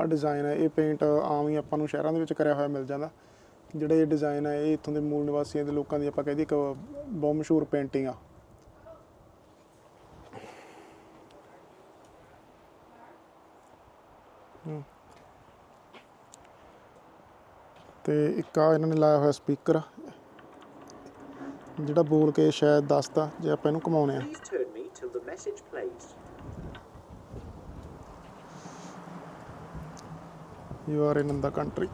ਆ ਡਿਜ਼ਾਈਨ ਹੈ, ਇਹ ਪੇਂਟ ਆਮ ਹੀ ਆਪਾਂ ਨੂੰ ਸ਼ਹਿਰਾਂ ਦੇ ਵਿੱਚ ਕਰਿਆ ਹੋਇਆ ਮਿਲ ਜਾਂਦਾ। ਜਿਹੜੇ ਇਹ ਡਿਜ਼ਾਈਨ ਹੈ, ਇਹ ਇੱਥੋਂ ਦੇ ਮੂਲ ਨਿਵਾਸੀਆਂ ਦੇ ਲੋਕਾਂ ਦੀ ਆਪਾਂ ਕਹਿ ਇੱਕ ਬਹੁਤ ਮਸ਼ਹੂਰ ਪੇਂਟਿੰਗ ਆ। ਤੇ ਇੱਕ ਆ ਇਹਨਾਂ ਨੇ ਲਾਇਆ ਹੋਇਆ ਸਪੀਕਰ ਜਿਹੜਾ ਬੋਲ ਕੇ ਸ਼ਾਇਦ ਦੱਸਦਾ, ਜੇ ਆਪਾਂ ਇਹਨੂੰ ਘਮਾਉਨੇ ਆ you are in the country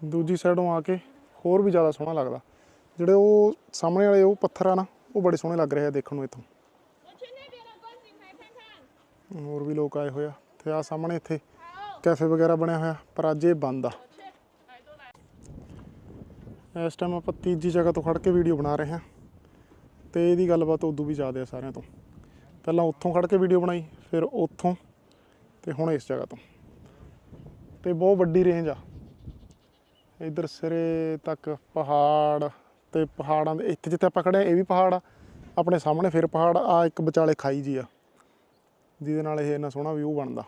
ਦੂਜੀ ਸਾਈਡੋਂ ਆ ਕੇ ਹੋਰ ਵੀ ਜ਼ਿਆਦਾ ਸੋਹਣਾ ਲੱਗਦਾ। ਜਿਹੜੇ ਉਹ ਸਾਹਮਣੇ ਵਾਲੇ, ਉਹ ਪੱਥਰ ਆ ਨਾ, ਉਹ ਬੜੇ ਸੋਹਣੇ ਲੱਗ ਰਹੇ ਆ ਦੇਖਣ ਨੂੰ ਇੱਥੋਂ। ਹੋਰ ਵੀ ਲੋਕ ਆਏ ਹੋਇਆ ਤੇ ਆ ਸਾਹਮਣੇ ਇੱਥੇ ਕੈਫੇ ਵਗੈਰਾ ਬਣਿਆ ਹੋਇਆ, ਪਰ ਅੱਜ ਇਹ ਬੰਦ ਆ। ਇਸ ਟਾਈਮ ਆਪਾਂ ਤੀਜੀ ਜਗ੍ਹਾ ਤੋਂ ਖੜ ਕੇ ਵੀਡੀਓ ਬਣਾ ਰਹੇ ਹਾਂ। ਤੇ ਇਹਦੀ ਗੱਲਬਾਤ ਉਦੋਂ ਵੀ ਜ਼ਿਆਦਾ ਆ ਸਾਰਿਆਂ ਤੋਂ। ਪਹਿਲਾਂ ਉੱਥੋਂ ਖੜ ਕੇ ਵੀਡੀਓ ਬਣਾਈ, ਫਿਰ ਉੱਥੋਂ ਤੇ ਹੁਣ ਇਸ ਜਗ੍ਹਾ ਤੋਂ। ਤੇ ਬਹੁਤ ਵੱਡੀ ਰੇਂਜ ਆ। ਇਧਰ ਸਿਰੇ ਤੱਕ ਪਹਾੜ ਤੇ ਪਹਾੜਾਂ ਦੇ, ਇੱਥੇ ਜਿੱਥੇ ਆਪਾਂ ਖੜੇ ਆ, ਇਹ ਵੀ ਪਹਾੜ ਆ। ਆਪਣੇ ਸਾਹਮਣੇ ਫਿਰ ਪਹਾੜ, ਆ ਇੱਕ ਵਿਚਾਲੇ ਖਾਈ ਜੀ ਆ। ਜਿਹਦੇ ਨਾਲ ਇਹ ਇੰਨਾ ਸੋਹਣਾ ਵਿਊ ਬਣਦਾ।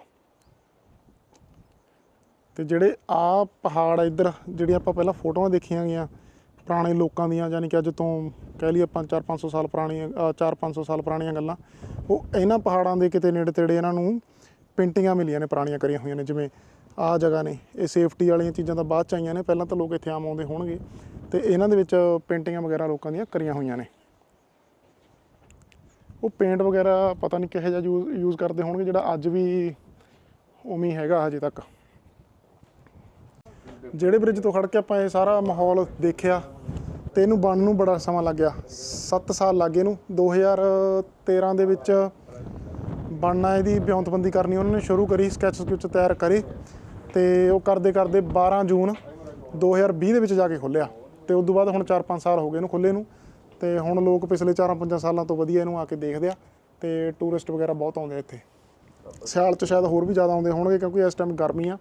ਤੇ ਜਿਹੜੇ ਆ ਪਹਾੜ ਆ ਇੱਧਰ, ਜਿਹੜੀਆਂ ਆਪਾਂ ਪਹਿਲਾਂ ਫੋਟੋਆਂ ਦੇਖੀਆਂ ਗਈਆਂ, ਪੁਰਾਣੇ ਲੋਕਾਂ ਦੀਆਂ, ਯਾਨੀ ਕਿ ਅੱਜ ਤੋਂ ਕਹਿ ਲਈਏ 5-4-500 ਸਾਲ ਪੁਰਾਣੀਆਂ 4-500 ਸਾਲ ਪੁਰਾਣੀਆਂ ਗੱਲਾਂ, ਉਹ ਇਹਨਾਂ ਪਹਾੜਾਂ ਦੇ ਕਿਤੇ ਨੇੜੇ ਤੇੜੇ ਇਹਨਾਂ ਨੂੰ ਪੇਂਟਿੰਗਾਂ ਮਿਲੀਆਂ ਨੇ ਪੁਰਾਣੀਆਂ ਕਰੀਆਂ ਹੋਈਆਂ ਨੇ, ਜਿਵੇਂ ਆ ਜਗ੍ਹਾ ਨੇ। ਇਹ ਸੇਫਟੀ ਵਾਲੀਆਂ ਚੀਜ਼ਾਂ ਤਾਂ ਬਾਅਦ ਚ ਆਈਆਂ ਨੇ। ਪਹਿਲਾਂ ਤਾਂ ਲੋਕ ਇੱਥੇ ਆਮ ਆਉਂਦੇ ਹੋਣਗੇ। ਤੇ ਇਹਨਾਂ ਦੇ ਵਿੱਚ ਪੇਂਟਿੰਗਾਂ ਵਗੈਰਾ ਲੋਕਾਂ ਦੀਆਂ ਕਰੀਆਂ ਹੋਈਆਂ ਨੇ। ਉਹ ਪੇਂਟ ਵਗੈਰਾ ਪਤਾ ਨਹੀਂ ਕਿਹੋ ਜਿਹਾ ਯੂਜ਼ ਕਰਦੇ ਹੋਣਗੇ, ਜਿਹੜਾ ਅੱਜ ਵੀ ਉਵੇਂ ਹੈਗਾ ਹਜੇ ਤੱਕ। ਜਿਹੜੇ ਬ੍ਰਿਜ ਤੋਂ ਖੜ ਕੇ ਆਪਾਂ ਇਹ ਸਾਰਾ ਮਾਹੌਲ ਦੇਖਿਆ, ਤੇ ਇਹਨੂੰ ਬਣਨ ਨੂੰ ਬੜਾ ਸਮਾਂ ਲੱਗਿਆ। 7 ਸਾਲ ਲੱਗੇ ਇਹਨੂੰ। 2013 ਦੇ ਵਿੱਚ ਬਣਨਾ, ਇਹਦੀ ਵਿਉਂਤਬੰਦੀ ਕਰਨੀ ਉਹਨਾਂ ਨੇ ਸ਼ੁਰੂ ਕਰੀ ਸਕੈਚ ਸਕੂਚ ਤਿਆਰ ਕਰੇ। ਤੇ ਉਹ ਕਰਦੇ ਕਰਦੇ 12 ਜੂਨ 2020 ਦੇ ਵਿੱਚ ਜਾ ਕੇ ਖੁੱਲਿਆ ਤੇ ਉਸ ਤੋਂ ਬਾਅਦ ਹੁਣ 4-5 ਸਾਲ ਹੋ ਗਏ ਇਹਨੂੰ ਖੁੱਲੇ ਨੂੰ। ਤੇ ਹੁਣ ਲੋਕ ਪਿਛਲੇ 4-5 ਸਾਲਾਂ ਤੋਂ ਵਧੀਆ ਇਹਨੂੰ ਆ ਕੇ ਦੇਖਦੇ ਆ ਤੇ ਟੂਰਿਸਟ ਵਗੈਰਾ ਬਹੁਤ ਆਉਂਦੇ ਆ ਇੱਥੇ। ਸਿਆਲ 'ਚ ਸ਼ਾਇਦ ਹੋਰ ਵੀ ਜ਼ਿਆਦਾ ਆਉਂਦੇ ਹੋਣਗੇ ਕਿਉਂਕਿ ਇਸ ਟਾਈਮ ਗਰਮੀ ਆ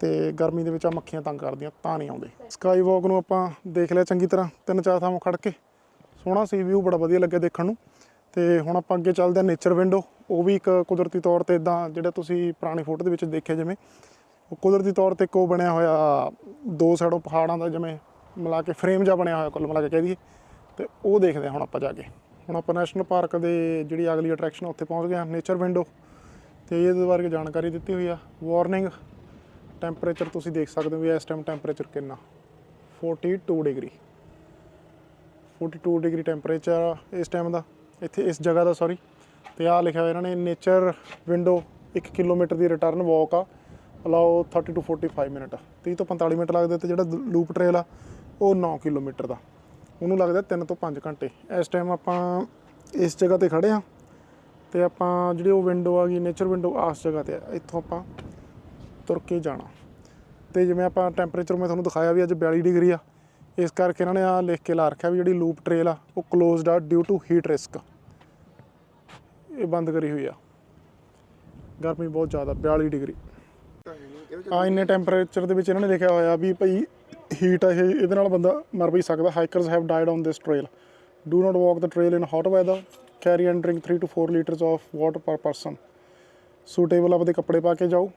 ਤੇ ਗਰਮੀ ਦੇ ਵਿੱਚ ਆ ਮੱਖੀਆਂ ਤੰਗ ਕਰਦੀਆਂ, ਤਾਂ ਨਹੀਂ ਆਉਂਦੇ। ਸਕਾਈ ਵਾਕ ਨੂੰ ਆਪਾਂ ਦੇਖ ਲਿਆ ਚੰਗੀ ਤਰ੍ਹਾਂ, ਤਿੰਨ ਚਾਰ ਥਾਵਾਂ ਖੜ ਕੇ। ਸੋਹਣਾ ਸੀ ਵਿਊ ਬੜਾ ਵਧੀਆ ਲੱਗਿਆ ਦੇਖਣ ਨੂੰ। ਤੇ ਹੁਣ ਆਪਾਂ ਅੱਗੇ ਚੱਲਦੇ ਆ ਨੇਚਰ ਵਿੰਡੋ ਉਹ ਵੀ ਇੱਕ ਕੁਦਰਤੀ ਤੌਰ ਤੇ ਇਦਾਂ ਜਿਹੜਾ ਤੁਸੀਂ ਪੁਰਾਣੀ ਫੋਟੋ ਦੇ ਵਿੱਚ ਦੇਖਿਆ ਜਿਵੇਂ। ਉਹ ਕੁਦਰਤੀ ਤੌਰ ਤੇ ਇੱਕ ਉਹ ਬਣਿਆ ਹੋਇਆ ਦੋ ਸਾਈਡੋਂ ਪਹਾੜਾਂ ਦਾ ਜਿਵੇਂ ਮਿਲਾ ਕੇ ਫਰੇਮ ਜਿਹਾ ਬਣਿਆ ਹੋਇਆ, ਕੁੱਲ ਮਿਲਾ ਕੇ ਕਹਿ ਦਈਏ। ਤੇ ਉਹ ਦੇਖਦੇ ਹਾਂ ਹੁਣ ਆਪਾਂ ਜਾ ਕੇ। ਹੁਣ ਆਪਾਂ ਨੈਸ਼ਨਲ ਪਾਰਕ ਦੇ ਜਿਹੜੀ ਅਗਲੀ ਅਟਰੈਕਸ਼ਨ ਉੱਥੇ ਪਹੁੰਚ ਗਏ ਆ ਨੇਚਰ ਵਿੰਡੋ ਤੇ ਇਹਦੇ ਬਾਰੇ ਜਾਣਕਾਰੀ ਦਿੱਤੀ ਹੋਈ ਆ। ਵਾਰਨਿੰਗ ਟੈਂਪਰੇਚਰ ਤੁਸੀਂ ਦੇਖ ਸਕਦੇ ਹੋ ਵੀ ਇਸ ਟਾਈਮ ਟੈਂਪਰੇਚਰ ਕਿੰਨਾ। 42 ਡਿਗਰੀ 42 ਡਿਗਰੀ ਟੈਂਪਰੇਚਰ ਇਸ ਟਾਈਮ ਦਾ। ਇੱਥੇ ਇਸ ਜਗ੍ਹਾ ਦਾ ਸੌਰੀ ਤੇ ਆਹ ਲਿਖਿਆ ਹੋਇਆ ਇਹਨਾਂ ਨੇ ਨੇਚਰ ਵਿੰਡੋ 1 ਕਿਲੋਮੀਟਰ ਦੀ ਰਿਟਰਨ ਵਾਕ ਆ। Allow 30 to 45 minute. 30 ਤੋਂ 45 ਮਿੰਟ ਲੱਗਦੇ ਤੇ ਜਿਹੜਾ ਲੂਪ ਟ੍ਰੇਲ ਆ, ਉਹ 9 ਕਿਲੋਮੀਟਰ ਦਾ। ਉਹਨੂੰ ਲੱਗਦਾ 3 ਤੋਂ 5 ਘੰਟੇ। ਇਸ ਟਾਈਮ ਆਪਾਂ ਇਸ ਜਗ੍ਹਾ ਤੇ ਖੜੇ ਆ ਤੇ ਆਪਾਂ ਜਿਹੜੀ ਉਹ ਵਿੰਡੋ ਆ ਗਈ ਨੇਚਰ ਵਿੰਡੋ ਆਸ ਜਗ੍ਹਾ ਤੇ ਆ। ਇੱਥੋਂ ਆਪਾਂ ਤੁਰ ਕੇ ਜਾਣਾ। ਤੇ ਜਿਵੇਂ ਆਪਾਂ ਟੈਂਪਰੇਚਰ ਮੈਂ ਤੁਹਾਨੂੰ ਦਿਖਾਇਆ ਵੀ ਅੱਜ 42 ਡਿਗਰੀ ਆ, ਇਸ ਕਰਕੇ ਇਹਨਾਂ ਨੇ ਆ ਲਿਖ ਕੇ ਲਾ ਰੱਖਿਆ ਵੀ ਜਿਹੜੀ ਲੂਪ ਟ੍ਰੇਲ ਆ, ਉਹ ਕਲੋਜ਼ਡ ਆ ਡਿਊ ਟੂ ਹੀਟ ਰਿਸਕ ਇਹ ਬੰਦ ਕਰੀ ਹੋਈ ਆ। ਗਰਮੀ ਬਹੁਤ ਜ਼ਿਆਦਾ 42 ਡਿਗਰੀ। ਆ ਇੰਨੇ ਟੈਂਪਰੇਚਰ ਦੇ ਵਿੱਚ ਇਹਨਾਂ ਨੇ ਲਿਖਿਆ ਹੋਇਆ ਵੀ ਭਈ ਹੀਟ ਇਹ ਇਹਦੇ ਨਾਲ ਬੰਦਾ ਮਰ ਵੀ ਸਕਦਾ। Hikers have died on this trail do not walk the trail in hot weather carry and drink 3 to 4 litres of water per person suitable ਆਪਦੇ ਕੱਪੜੇ ਪਾ ਕੇ ਜਾਓ।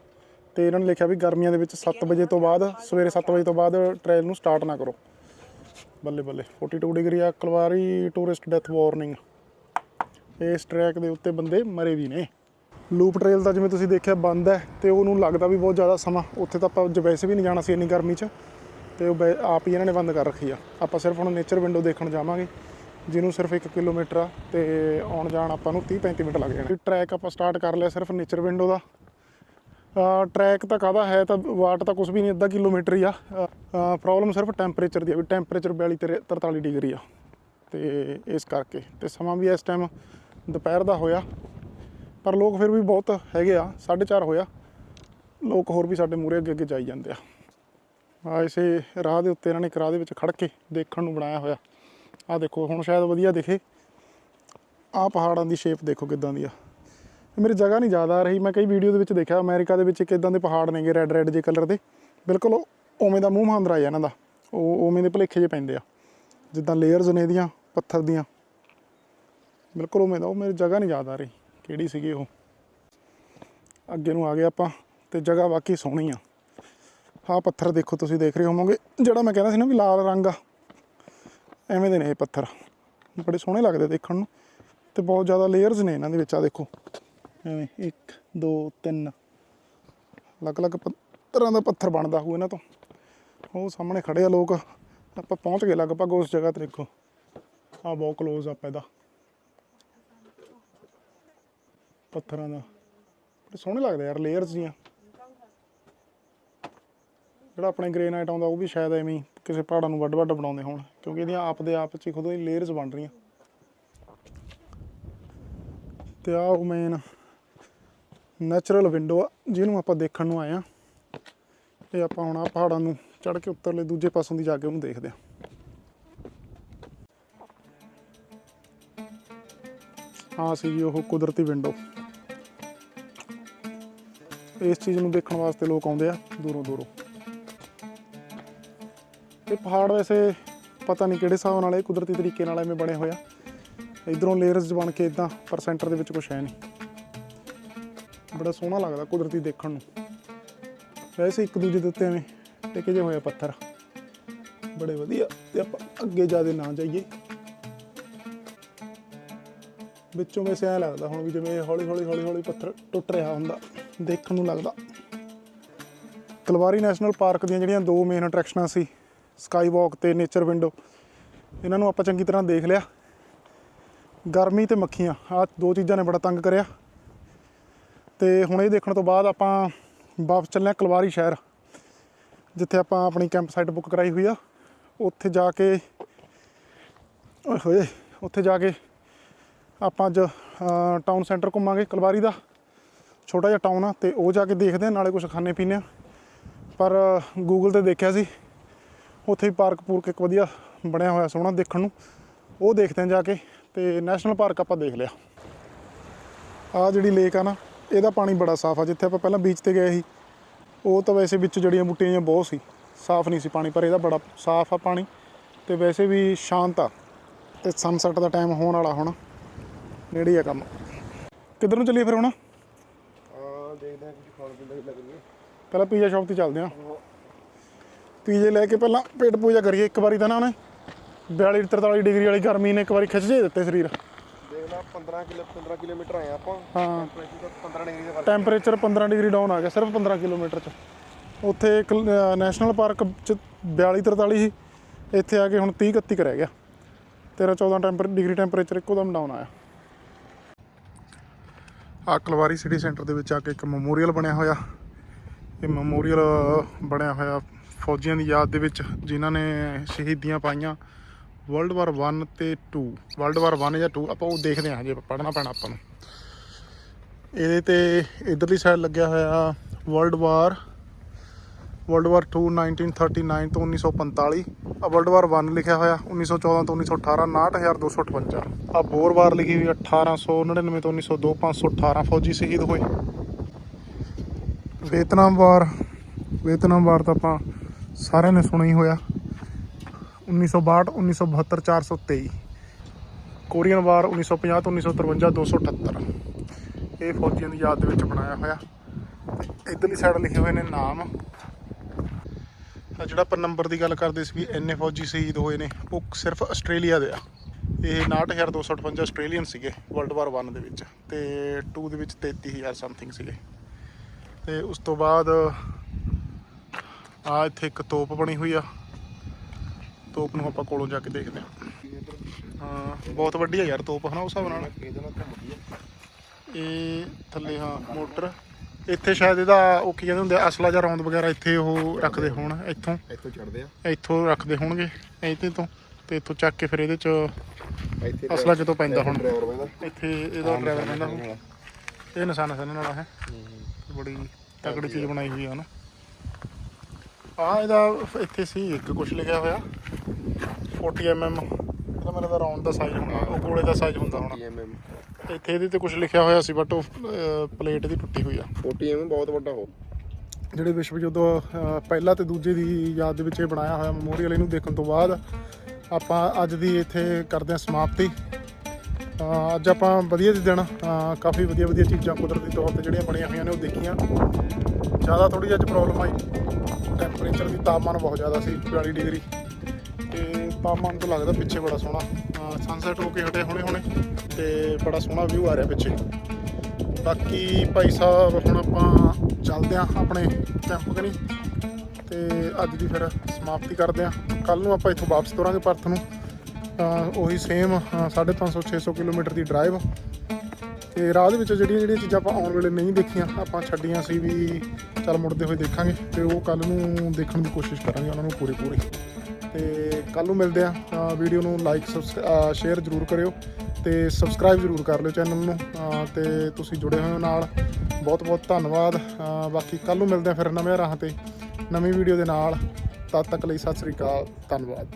ਤੇ ਇਹਨਾਂ ਨੇ ਲਿਖਿਆ ਵੀ ਗਰਮੀਆਂ ਦੇ ਵਿੱਚ 7 ਵਜੇ ਤੋਂ ਬਾਅਦ ਸਵੇਰੇ 7 ਵਜੇ ਤੋਂ ਬਾਅਦ ਟ੍ਰੇਲ ਨੂੰ ਸਟਾਰਟ ਨਾ ਕਰੋ। ਬੱਲੇ ਬੱਲੇ 42 ਡਿਗਰੀ ਆ ਕਲਵਾਰੀ ਟੂਰਿਸਟ ਡੈਥ ਵਾਰਨਿੰਗ ਇਸ ਟਰੈਕ ਦੇ ਉੱਤੇ ਬੰਦੇ ਮਰੇ ਵੀ ਨੇ। ਲੂਪ ਟ੍ਰੇਲ ਦਾ ਜਿਵੇਂ ਤੁਸੀਂ ਦੇਖਿਆ ਬੰਦ ਹੈ ਤੇ ਉਹਨੂੰ ਲੱਗਦਾ ਵੀ ਬਹੁਤ ਜ਼ਿਆਦਾ ਸਮਾਂ। ਉੱਥੇ ਤਾਂ ਆਪਾਂ ਵੈਸੇ ਵੀ ਨਹੀਂ ਜਾਣਾ ਸੀ ਇੰਨੀ ਗਰਮੀ 'ਚ। ਤੇ ਉਹ ਬੈ- ਆਪ ਹੀ ਇਹਨਾਂ ਨੇ ਬੰਦ ਕਰ ਰੱਖੀ ਆ। ਆਪਾਂ ਸਿਰਫ ਹੁਣ ਨੇਚਰ ਵਿੰਡੋ ਦੇਖਣ ਜਾਵਾਂਗੇ, ਜਿਹਨੂੰ ਸਿਰਫ 1 ਕਿਲੋਮੀਟਰ ਆ ਤੇ ਆਉਣ ਜਾਣ ਆਪਾਂ ਨੂੰ 30 35 ਮਿੰਟ ਲੱਗ ਜਾਣੇ। ਟਰੈਕ ਆਪਾਂ ਸਟਾਰਟ ਕਰ ਲਿਆ ਸਿਰਫ ਨੇਚਰ ਵਿੰਡੋ ਦਾ। ਟਰੈਕ ਤਾਂ ਕਾਹਦਾ ਹੈ ਤਾਂ ਵਾਟ ਤਾਂ ਕੁਝ ਵੀ ਨਹੀਂ, ਅੱਧਾ ਕਿਲੋਮੀਟਰ ਹੀ ਆ। ਪ੍ਰੋਬਲਮ ਸਿਰਫ ਟੈਂਪਰੇਚਰ ਦੀ ਆ ਵੀ ਟੈਂਪਰੇਚਰ 42 ਤੇ 43 ਡਿਗਰੀ ਆ। ਤੇ ਇਸ ਕਰਕੇ, ਤੇ ਸਮਾਂ ਵੀ ਇਸ ਟਾਈਮ ਦੁਪਹਿਰ ਦਾ ਹੋਇਆ। ਪਰ ਲੋਕ ਫਿਰ ਵੀ ਬਹੁਤ ਹੈਗੇ ਆ 4:30 ਹੋਇਆ ਲੋਕ ਹੋਰ ਵੀ ਸਾਡੇ ਮੂਰੇ ਅੱਗੇ ਅੱਗੇ ਜਾਈ ਜਾਂਦੇ ਆ। ਆ ਇਸੇ ਰਾਹ ਦੇ ਉੱਤੇ ਇਹਨਾਂ ਨੇ ਇੱਕ ਰਾਹ ਦੇ ਵਿੱਚ ਖੜ ਕੇ ਦੇਖਣ ਨੂੰ ਬਣਾਇਆ ਹੋਇਆ। ਆ ਦੇਖੋ, ਹੁਣ ਸ਼ਾਇਦ ਵਧੀਆ ਦਿਖੇ। ਆ ਪਹਾੜਾਂ ਦੀ ਸ਼ੇਪ ਦੇਖੋ ਕਿਦਾਂ ਦੀ ਆ। ਮੇਰੀ ਜਗ੍ਹਾ ਨਹੀਂ ਜ਼ਿਆਦਾ ਆ ਰਹੀ, ਮੈਂ ਕਈ ਵੀਡੀਓ ਦੇ ਵਿੱਚ ਦੇਖਿਆ, ਅਮਰੀਕਾ ਦੇ ਵਿੱਚ ਇੱਕ ਇਦਾਂ ਦੇ ਪਹਾੜ ਨੇਗੇ ਰੈੱਡ ਰੈੱਡ ਜੇ ਕਲਰ ਦੇ। ਬਿਲਕੁਲ ਉਹ ਉਵੇਂ ਦਾ ਮੂੰਹ ਮਾਂਦਰਾ ਆ ਇਹਨਾਂ ਦਾ। ਉਹ ਉਵੇਂ ਦੇ ਭਲੇਖੇ ਜੇ ਪੈਂਦੇ ਆ। ਜਿੱਦਾਂ ਲੇਅਰਸ ਨੇ ਇਹਦੀਆਂ, ਪੱਥਰ ਦੀਆਂ। ਬਿਲਕੁਲ ਉਵੇਂ ਦਾ, ਉਹ ਮੇਰੀ ਜਗ੍ਹਾ ਨਹੀਂ ਯਾਦ ਆ ਰਹੀ। ਕਿਹੜੀ ਸੀਗੀ ਉਹ? ਅੱਗੇ ਨੂੰ ਆ ਗਏ ਆਪਾਂ ਤੇ ਜਗ੍ਹਾ ਵਾਕਈ ਸੋਹਣੀ ਆ। ਆਹ ਪੱਥਰ ਦੇਖੋ ਤੁਸੀਂ ਦੇਖ ਰਹੇ ਹੋਵੋਗੇ, ਜਿਹੜਾ ਮੈਂ ਕਹਿੰਦਾ ਸੀ ਨਾ ਵੀ ਲਾਲ ਰੰਗ ਆ। ਐਵੇਂ ਦੇ ਨੇ ਇਹ ਪੱਥਰ। ਬੜੇ ਸੋਹਣੇ ਲੱਗਦੇ ਦੇਖਣ ਨੂੰ ਤੇ ਬਹੁਤ ਜ਼ਿਆਦਾ ਲੇਅਰਸ ਨੇ ਇਹਨਾਂ ਦੇ ਵਿੱਚ ਆ ਦੇਖੋ। ਐਵੇਂ 1 2 3 ਅਲੱਗ-ਅਲੱਗ ਤਰ੍ਹਾਂ ਦਾ ਪੱਥਰ ਬਣਦਾ ਹੋਊ ਇਹਨਾਂ ਤੋਂ। ਉਹ ਸਾਹਮਣੇ ਖੜੇ ਆ ਲੋਕ। ਆਪਾਂ ਪਹੁੰਚ ਗਏ ਲਗਭਗ ਉਸ ਜਗ੍ਹਾ ਤੇ ਦੇਖੋ। ਆ ਬਹੁਤ ক্লোਜ਼ ਆ ਇਹਦਾ। ਪੱਥਰਾਂ ਦਾ। ਬੜੇ ਸੋਹਣੇ ਲੱਗਦੇ ਯਾਰ ਲੇਅਰਸ ਜੀਆਂ। ਜਿਹੜਾ ਆਪਣੇ ਗ੍ਰੇਨਾਈਟ ਆਉਂਦਾ, ਉਹ ਵੀ ਸ਼ਾਇਦ ਐਵੇਂ ਹੀ ਕਿਸੇ ਪਹਾੜਾਂ ਨੂੰ ਵੱਡ-ਵੱਡ ਬਣਾਉਂਦੇ ਹੋਣ, ਕਿਉਂਕਿ ਇਹਦੀਆਂ ਆਪ ਦੇ ਆਪ ਚ ਹੀ ਖੁਦ ਹੀ ਲੇਅਰਸ ਬਣ ਰਹੀਆਂ। ਤੇ ਆ ਉਹ ਮੇਨ ਨੈਚੁਰਲ ਵਿੰਡੋ ਆ, ਜਿਹਨੂੰ ਆਪਾਂ ਦੇਖਣ ਨੂੰ ਆਏ ਆ। ਤੇ ਆਪਾਂ ਹੁਣ ਆ ਪਹਾੜਾਂ ਨੂੰ ਚੜ ਕੇ ਉੱਤਰਲੇ ਦੂਜੇ ਪਾਸੋਂ ਦੀ ਜਾ ਕੇ ਉਹਨੂੰ ਦੇਖਦੇ ਆ। ਆ ਸੀ ਜੀ ਉਹ ਕੁਦਰਤੀ ਵਿੰਡੋ ਇਸ ਚੀਜ਼ ਨੂੰ ਦੇਖਣ ਵਾਸਤੇ ਲੋਕ ਆਉਂਦੇ ਆ, ਦੂਰੋਂ ਦੂਰੋਂ। ਇਹ ਪਹਾੜ ਵੈਸੇ ਪਤਾ ਨਹੀਂ ਕਿਹੜੇ ਹਿਸਾਬ ਨਾਲ ਇਹ ਕੁਦਰਤੀ ਤਰੀਕੇ ਨਾਲ ਐਵੇਂ ਬਣੇ ਹੋਇਆ ਇਧਰੋਂ ਲੇਅਰਸ ਬਣ ਕੇ ਇਦਾਂ ਪਰ ਸੈਂਟਰ ਦੇ ਵਿੱਚ ਕੁਝ ਹੈ ਨਹੀਂ। ਬੜਾ ਸੋਹਣਾ ਲੱਗਦਾ ਕੁਦਰਤੀ ਦੇਖਣ ਨੂੰ। ਵੈਸੇ ਇੱਕ ਦੂਜੇ ਦੇ ਉੱਤੇ ਐਵੇਂ ਟਿਕੇ ਜਿਹੇ ਹੋਏ ਆ ਪੱਥਰ। ਬੜੇ ਵਧੀਆ, ਤੇ ਆਪਾਂ ਅੱਗੇ ਜ਼ਿਆਦਾ ਨਾ ਜਾਈਏ। ਵਿੱਚੋਂ ਵੈਸੇ ਐ ਲੱਗਦਾ ਹੁਣ ਵੀ ਜਿਵੇਂ ਹੌਲੀ ਹੌਲੀ ਹੌਲੀ ਹੌਲੀ ਪੱਥਰ ਟੁੱਟ ਰਿਹਾ ਹੁੰਦਾ। ਦੇਖਣ ਨੂੰ ਲੱਗਦਾ। ਕਲਵਾਰੀ ਨੈਸ਼ਨਲ ਪਾਰਕ ਦੀਆਂ ਜਿਹੜੀਆਂ ਦੋ ਮੇਨ ਅਟਰੈਕਸ਼ਨਾਂ ਸੀ ਸਕਾਈ ਵਾਕ ਤੇ ਨੇਚਰ ਵਿੰਡੋ ਇਹਨਾਂ ਨੂੰ ਆਪਾਂ ਚੰਗੀ ਤਰ੍ਹਾਂ ਦੇਖ ਲਿਆ। ਗਰਮੀ ਤੇ ਮੱਖੀਆਂ ਆ ਦੋ ਚੀਜ਼ਾਂ ਨੇ ਬੜਾ ਤੰਗ ਕਰਿਆ। ਤੇ ਹੁਣ ਇਹ ਦੇਖਣ ਤੋਂ ਬਾਅਦ ਆਪਾਂ ਵਾਪਸ ਚੱਲੇ ਹਾਂ ਕਲਵਾਰੀ ਸ਼ਹਿਰ, ਜਿੱਥੇ ਆਪਾਂ ਆਪਣੀ ਕੈਂਪ ਸਾਈਟ ਬੁੱਕ ਕਰਾਈ ਹੋਈ ਆ। ਉੱਥੇ ਜਾ ਕੇ, ਓਏ ਹੋਏ, ਉੱਥੇ ਜਾ ਕੇ ਆਪਾਂ ਅੱਜ ਟਾਊਨ ਸੈਂਟਰ ਘੁੰਮਾਂਗੇ ਕਲਵਾਰੀ ਦਾ। ਛੋਟਾ ਜਿਹਾ ਟਾਊਨ ਆ ਤੇ ਉਹ ਜਾ ਕੇ ਦੇਖਦੇ ਆ, ਨਾਲੇ ਕੁਝ ਖਾਣੇ ਪੀਣੇ ਆ। ਪਰ ਗੂਗਲ ਤੇ ਦੇਖਿਆ ਸੀ। ਉੱਥੇ ਹੀ ਪਾਰਕ ਪੂਰਕ ਇੱਕ ਵਧੀਆ ਬਣਿਆ ਹੋਇਆ ਸੋਹਣਾ ਦੇਖਣ ਨੂੰ। ਉਹ ਦੇਖਦੇ ਆ ਜਾ ਕੇ ਤੇ ਨੈਸ਼ਨਲ ਪਾਰਕ ਆਪਾਂ ਦੇਖ ਲਿਆ। ਆ ਜਿਹੜੀ ਲੇਕ ਆ ਨਾ, ਇਹਦਾ ਪਾਣੀ ਬੜਾ ਸਾਫ਼ ਆ। ਜਿੱਥੇ ਆਪਾਂ ਪਹਿਲਾਂ ਬੀਚ ਤੇ ਗਏ ਸੀ, ਉਹ ਤਾਂ ਵੈਸੇ ਵਿੱਚ ਜੜੀਆਂ ਬੂਟੀਆਂ ਜਿਹੀਆਂ ਬਹੁਤ ਸੀ। ਸਾਫ਼ ਨਹੀਂ ਸੀ ਪਾਣੀ, ਪਰ ਇਹਦਾ ਬੜਾ ਸਾਫ਼ ਆ ਪਾਣੀ ਤੇ ਵੈਸੇ ਵੀ ਸ਼ਾਂਤ ਆ। ਤੇ ਸਨਸੈਟ ਦਾ ਟਾਈਮ ਹੋਣ ਵਾਲਾ ਹੁਣ। ਨੇੜੇ ਆ ਕੰਮ। ਕਿੱਧਰ ਨੂੰ ਚੱਲੀਏ ਫਿਰ ਹੁਣ? ਦੇਖਦੇ ਆ ਕੁਝ ਖਾਣ ਪੀਣ ਦਾ ਹੀ ਲੱਗਣੀ ਪਹਿਲਾਂ ਪੀਜ਼ਾ ਸ਼ਾਪ ਤੇ ਚੱਲਦੇ ਹਾਂ। ਪੀਜ਼ੇ ਲੈ ਕੇ ਪਹਿਲਾਂ ਪੇਟ ਪੂਜਾ ਕਰੀਏ ਇੱਕ ਵਾਰੀ ਤਾਂ ਨਾ ਉਹਨੇ। 42 43 ਡਿਗਰੀ ਵਾਲੀ ਗਰਮੀ ਨੇ ਇੱਕ ਵਾਰੀ ਖਿੱਚ ਜੇ ਦਿੱਤੇ ਸਰੀਰ। ਦੇਖ ਲਾ 15 ਕਿਲੋ 15 ਕਿਲੋਮੀਟਰ ਆਏ ਆਪਾਂ। ਹਾਂ। ਟੈਂਪਰੇਚਰ ਤਾਂ 15 ਡਿਗਰੀ ਦਾ ਫ਼ਰਕ ਟੈਂਪਰੇਚਰ 15 ਡਿਗਰੀ ਡਾਊਨ ਆ ਗਿਆ ਸਿਰਫ 15 ਕਿਲੋਮੀਟਰ ਚ। ਉੱਥੇ ਇੱਕ ਨੈਸ਼ਨਲ ਪਾਰਕ ਚ 42 43 ਸੀ। ਇੱਥੇ ਆ ਕੇ ਹੁਣ 30 31 ਕੁ ਰਹਿ ਗਿਆ। 13 14 ਟੈਂਪਰ ਡਿਗਰੀ ਟੈਂਪਰੇਚਰ ਇੱਕੋਦਮ ਡਾਊਨ ਆਇਆ। ਆ ਕਲਵਾਰੀ ਸਿਟੀ ਸੈਂਟਰ ਦੇ ਵਿੱਚ ਆ ਕੇ ਇੱਕ ਮੈਮੋਰੀਅਲ ਬਣਿਆ ਹੋਇਆ। ਇਹ ਮੈਮੋਰੀਅਲ ਬਣਿਆ ਹੋਇਆ ਫੌਜੀਆਂ ਦੀ ਯਾਦ ਦੇ ਵਿੱਚ, ਜਿਨ੍ਹਾਂ ਨੇ ਸ਼ਹੀਦੀਆਂ ਪਾਈਆਂ ਵਰਲਡ ਵਾਰ 1 ਤੇ 2 ਵਰਲਡ ਵਾਰ 1 ਜਾਂ 2 ਆਪਾਂ ਉਹ ਦੇਖਦੇ ਹਾਂ, ਜੇ ਪੜ੍ਹਨਾ ਪੈਣਾ ਆਪਾਂ ਨੂੰ। ਇਹਦੇ ਤੇ ਇਧਰਲੀ ਸਾਈਡ ਲੱਗਿਆ ਹੋਇਆ ਵਰਲਡ ਵਾਰ ਵਰਲਡ ਵਾਰ 2 1939 ਤੋਂ 1945 ਆ ਵਰਲਡ ਵਾਰ 1 ਲਿਖਿਆ ਹੋਇਆ 1914 ਤੋਂ 1918 69258 ਆ ਬੋਰ ਵਾਰ ਲਿਖੀ ਹੋਈ ਆ 1899 ਤੋਂ 1902 518 ਫੌਜੀ ਸ਼ਹੀਦ ਹੋਏ। ਵੀਅਤਨਾਮ ਵਾਰ ਵੀਅਤਨਾਮ ਵਾਰ ਤਾਂ ਆਪਾਂ ਸਾਰਿਆਂ ਨੇ ਸੁਣਿਆ ਹੀ ਹੋਇਆ। 1962 1972 423 ਕੋਰੀਅਨ ਵਾਰ 1950 ਤੋਂ 1953 278 ਇਹ ਫੌਜੀਆਂ ਦੀ ਯਾਦ ਦੇ ਵਿੱਚ ਬਣਾਇਆ ਹੋਇਆ। ਤੇ ਇਧਰਲੀ ਸਾਈਡ ਲਿਖੇ ਹੋਏ ਨੇ ਨਾਮ। ਜਿਹੜਾ ਆਪਾਂ ਨੰਬਰ ਦੀ ਗੱਲ ਕਰਦੇ ਸੀ ਵੀ ਇੰਨੇ ਫੌਜੀ ਸ਼ਹੀਦ ਹੋਏ ਨੇ, ਉਹ ਸਿਰਫ ਆਸਟ੍ਰੇਲੀਆ ਦੇ ਆ। ਇਹ 69258 ਆਸਟ੍ਰੇਲੀਅਨ ਸੀਗੇ ਵਰਲਡ ਵਾਰ 1 ਦੇ ਵਿੱਚ ਤੇ 2 ਦੇ ਵਿੱਚ 33000 ਸਮਥਿੰਗ ਸੀਗੇ। ਤੇ ਉਸ ਤੋਂ ਬਾਅਦ ਆ ਇੱਥੇ ਇੱਕ ਤੋਪ ਬਣੀ ਹੋਈ ਆ। ਤੋਪ ਨੂੰ ਆਪਾਂ ਕੋਲੋਂ ਜਾ ਕੇ ਦੇਖਦੇ ਹਾਂ। ਹਾਂ, ਬਹੁਤ ਵੱਡੀ ਆ ਯਾਰ ਤੋਪ, ਹਨਾ, ਉਸ ਹਿਸਾਬ ਨਾਲ? ਇਹ ਥੱਲੇ, ਹਾਂ, ਮੋਟਰ। ਇੱਥੇ ਸ਼ਾਇਦ ਇਹਦਾ ਉਹ ਕੀ ਕਹਿੰਦੇ ਹੁੰਦੇ ਆ, ਅਸਲਾ ਜਾਂ ਰੌਂਦ ਵਗੈਰਾ ਇੱਥੇ ਉਹ ਰੱਖਦੇ ਹੋਣ ਇੱਥੋਂ। ਇੱਥੋਂ ਚੜਦੇ ਆ। ਇੱਥੋਂ ਰੱਖਦੇ ਹੋਣਗੇ ਇੱਥੇ ਤੋਂ। ਤੇ ਇੱਥੋਂ ਚੱਕ ਕੇ ਫਿਰ ਇਹਦੇ ਚ ਇੱਥੇ ਅਸਲਾ ਕਿਤੋਂ ਪੈਂਦਾ ਹੁਣ। ਡਰਾਈਵਰ ਇੱਥੇ ਇਹਦਾ ਡਰਾਈਵਰ ਕਹਿੰਦਾ ਹੁਣ। ਇਹ ਨਿਸ਼ਾਨਾ ਸਨ ਵਾਲਾ ਹੈ। ਬੜੀ ਤਕੜੀ ਚੀਜ਼ ਬਣਾਈ ਹੋਈ ਆ ਨਾ। ਆ ਇਹਦਾ ਇੱਥੇ ਸੀ ਇੱਕ ਕੁਝ ਲਿਖਿਆ ਹੋਇਆ। 40 mm ਇਹਦਾ ਮੇਰਾ ਤਾਂ ਰੌਂਡ ਦਾ ਸਾਈਜ਼ ਹੋਣਾ ਉਹ ਗੋਲੇ ਦਾ ਸਾਈਜ਼ ਹੁੰਦਾ ਹੋਣਾ। ਐਮਐਮ ਇੱਥੇ ਇਹਦੇ ਤੇ ਕੁਝ ਲਿਖਿਆ ਹੋਇਆ ਸੀ ਬਟ ਉਹ ਪਲੇਟ ਦੀ ਟੁੱਟੀ ਹੋਈ ਆ। 40 ਐਮਐਮ ਬਹੁਤ ਵੱਡਾ ਹੋ ਜਿਹੜੇ ਵਿਸ਼ਵ ਯੁੱਧ ਪਹਿਲਾ ਤੇ ਦੂਜੇ ਦੀ ਯਾਦ ਦੇ ਵਿੱਚ ਇਹ ਬਣਾਇਆ ਹੋਇਆ ਮੈਮੋਰੀਅਲ ਇਹਨੂੰ ਦੇਖਣ ਤੋਂ ਬਾਅਦ ਆਪਾਂ ਅੱਜ ਦੀ ਇੱਥੇ ਕਰਦੇ ਹਾਂ ਸਮਾਪਤੀ। ਅੱਜ ਆਪਾਂ ਵਧੀਆ ਦੇ ਦਿਨ ਕਾਫੀ ਵਧੀਆ ਵਧੀਆ ਚੀਜ਼ਾਂ ਕੁਦਰਤੀ ਤੌਰ ਤੇ ਜਿਹੜੀਆਂ ਬਣੀਆਂ ਹੋਈਆਂ ਨੇ ਉਹ ਦੇਖੀਆਂ। ਜ਼ਿਆਦਾ ਥੋੜੀ ਅੱਜ ਪ੍ਰੋਬਲਮ ਆਈ। ਟੈਂਪਰੇਚਰ ਦੀ ਤਾਪਮਾਨ ਬਹੁਤ ਜ਼ਿਆਦਾ ਸੀ 42 ਡਿਗਰੀ। ਤੇ ਤਾਪਮਾਨ ਤੋਂ ਲੱਗਦਾ ਪਿੱਛੇ ਬੜਾ ਸੋਹਣਾ। ਸਨਸੈਟ ਹੋ ਕੇ ਹਟੇ ਹੁਣੇ ਹੁਣੇ ਤੇ ਬੜਾ ਸੋਹਣਾ ਵਿਊ ਆ ਰਿਹਾ ਪਿੱਛੇ। ਬਾਕੀ ਭਾਈ ਸਾਹਿਬ, ਹੁਣ ਆਪਾਂ ਚੱਲਦੇ ਆਂ ਆਪਣੇ ਕੈਂਪ ਕਨੀ। ਤੇ ਅੱਜ ਦੀ ਫਿਰ ਸਮਾਪਤੀ ਕਰਦੇ ਆਂ ਕੱਲ ਨੂੰ ਆਪਾਂ ਇੱਥੋਂ ਵਾਪਸ ਤੁਰਾਂਗੇ ਪਰਥ ਨੂੰ। ਉਹੀ ਸੇਮ 550 600 ਕਿਲੋਮੀਟਰ ਦੀ ਡਰਾਈਵ ਤੇ ਰਾਹ ਦੇ ਵਿੱਚ ਜਿਹੜੀਆਂ ਜਿਹੜੀਆਂ ਚੀਜ਼ਾਂ ਆਪਾਂ ਆਉਣ ਵੇਲੇ ਨਹੀਂ ਦੇਖੀਆਂ, ਆਪਾਂ ਛੱਡੀਆਂ ਸੀ ਵੀ ਚੱਲ ਮੁੜਦੇ ਹੋਏ ਦੇਖਾਂਗੇ। ਤੇ ਉਹ ਕੱਲ ਨੂੰ ਦੇਖਣ ਦੀ ਕੋਸ਼ਿਸ਼ ਕਰਾਂਗੇ ਉਹਨਾਂ ਨੂੰ ਪੂਰੀ ਪੂਰੀ ਤੇ ਕੱਲ ਨੂੰ ਮਿਲਦੇ ਆ ਵੀਡੀਓ ਨੂੰ ਲਾਈਕ ਸ਼ੇਅਰ ਜ਼ਰੂਰ ਕਰਿਓ ਤੇ ਸਬਸਕ੍ਰਾਈਬ ਜ਼ਰੂਰ ਕਰ ਲਿਓ ਚੈਨਲ ਨੂੰ। ਅਹ ਤੇ ਤੁਸੀਂ ਜੁੜੇ ਹੋਏ ਹੋ ਨਾਲ। ਬਹੁਤ ਬਹੁਤ ਧੰਨਵਾਦ। ਬਾਕੀ ਕੱਲ ਨੂੰ ਮਿਲਦੇ ਆ ਫਿਰ ਨਵੇਂ ਰਾਹ ਤੇ ਨਵੀਂ ਵੀਡੀਓ ਦੇ ਨਾਲ। ਤਦ ਤੱਕ ਲਈ ਸਤਿ ਸ੍ਰੀ ਅਕਾਲ। ਧੰਨਵਾਦ।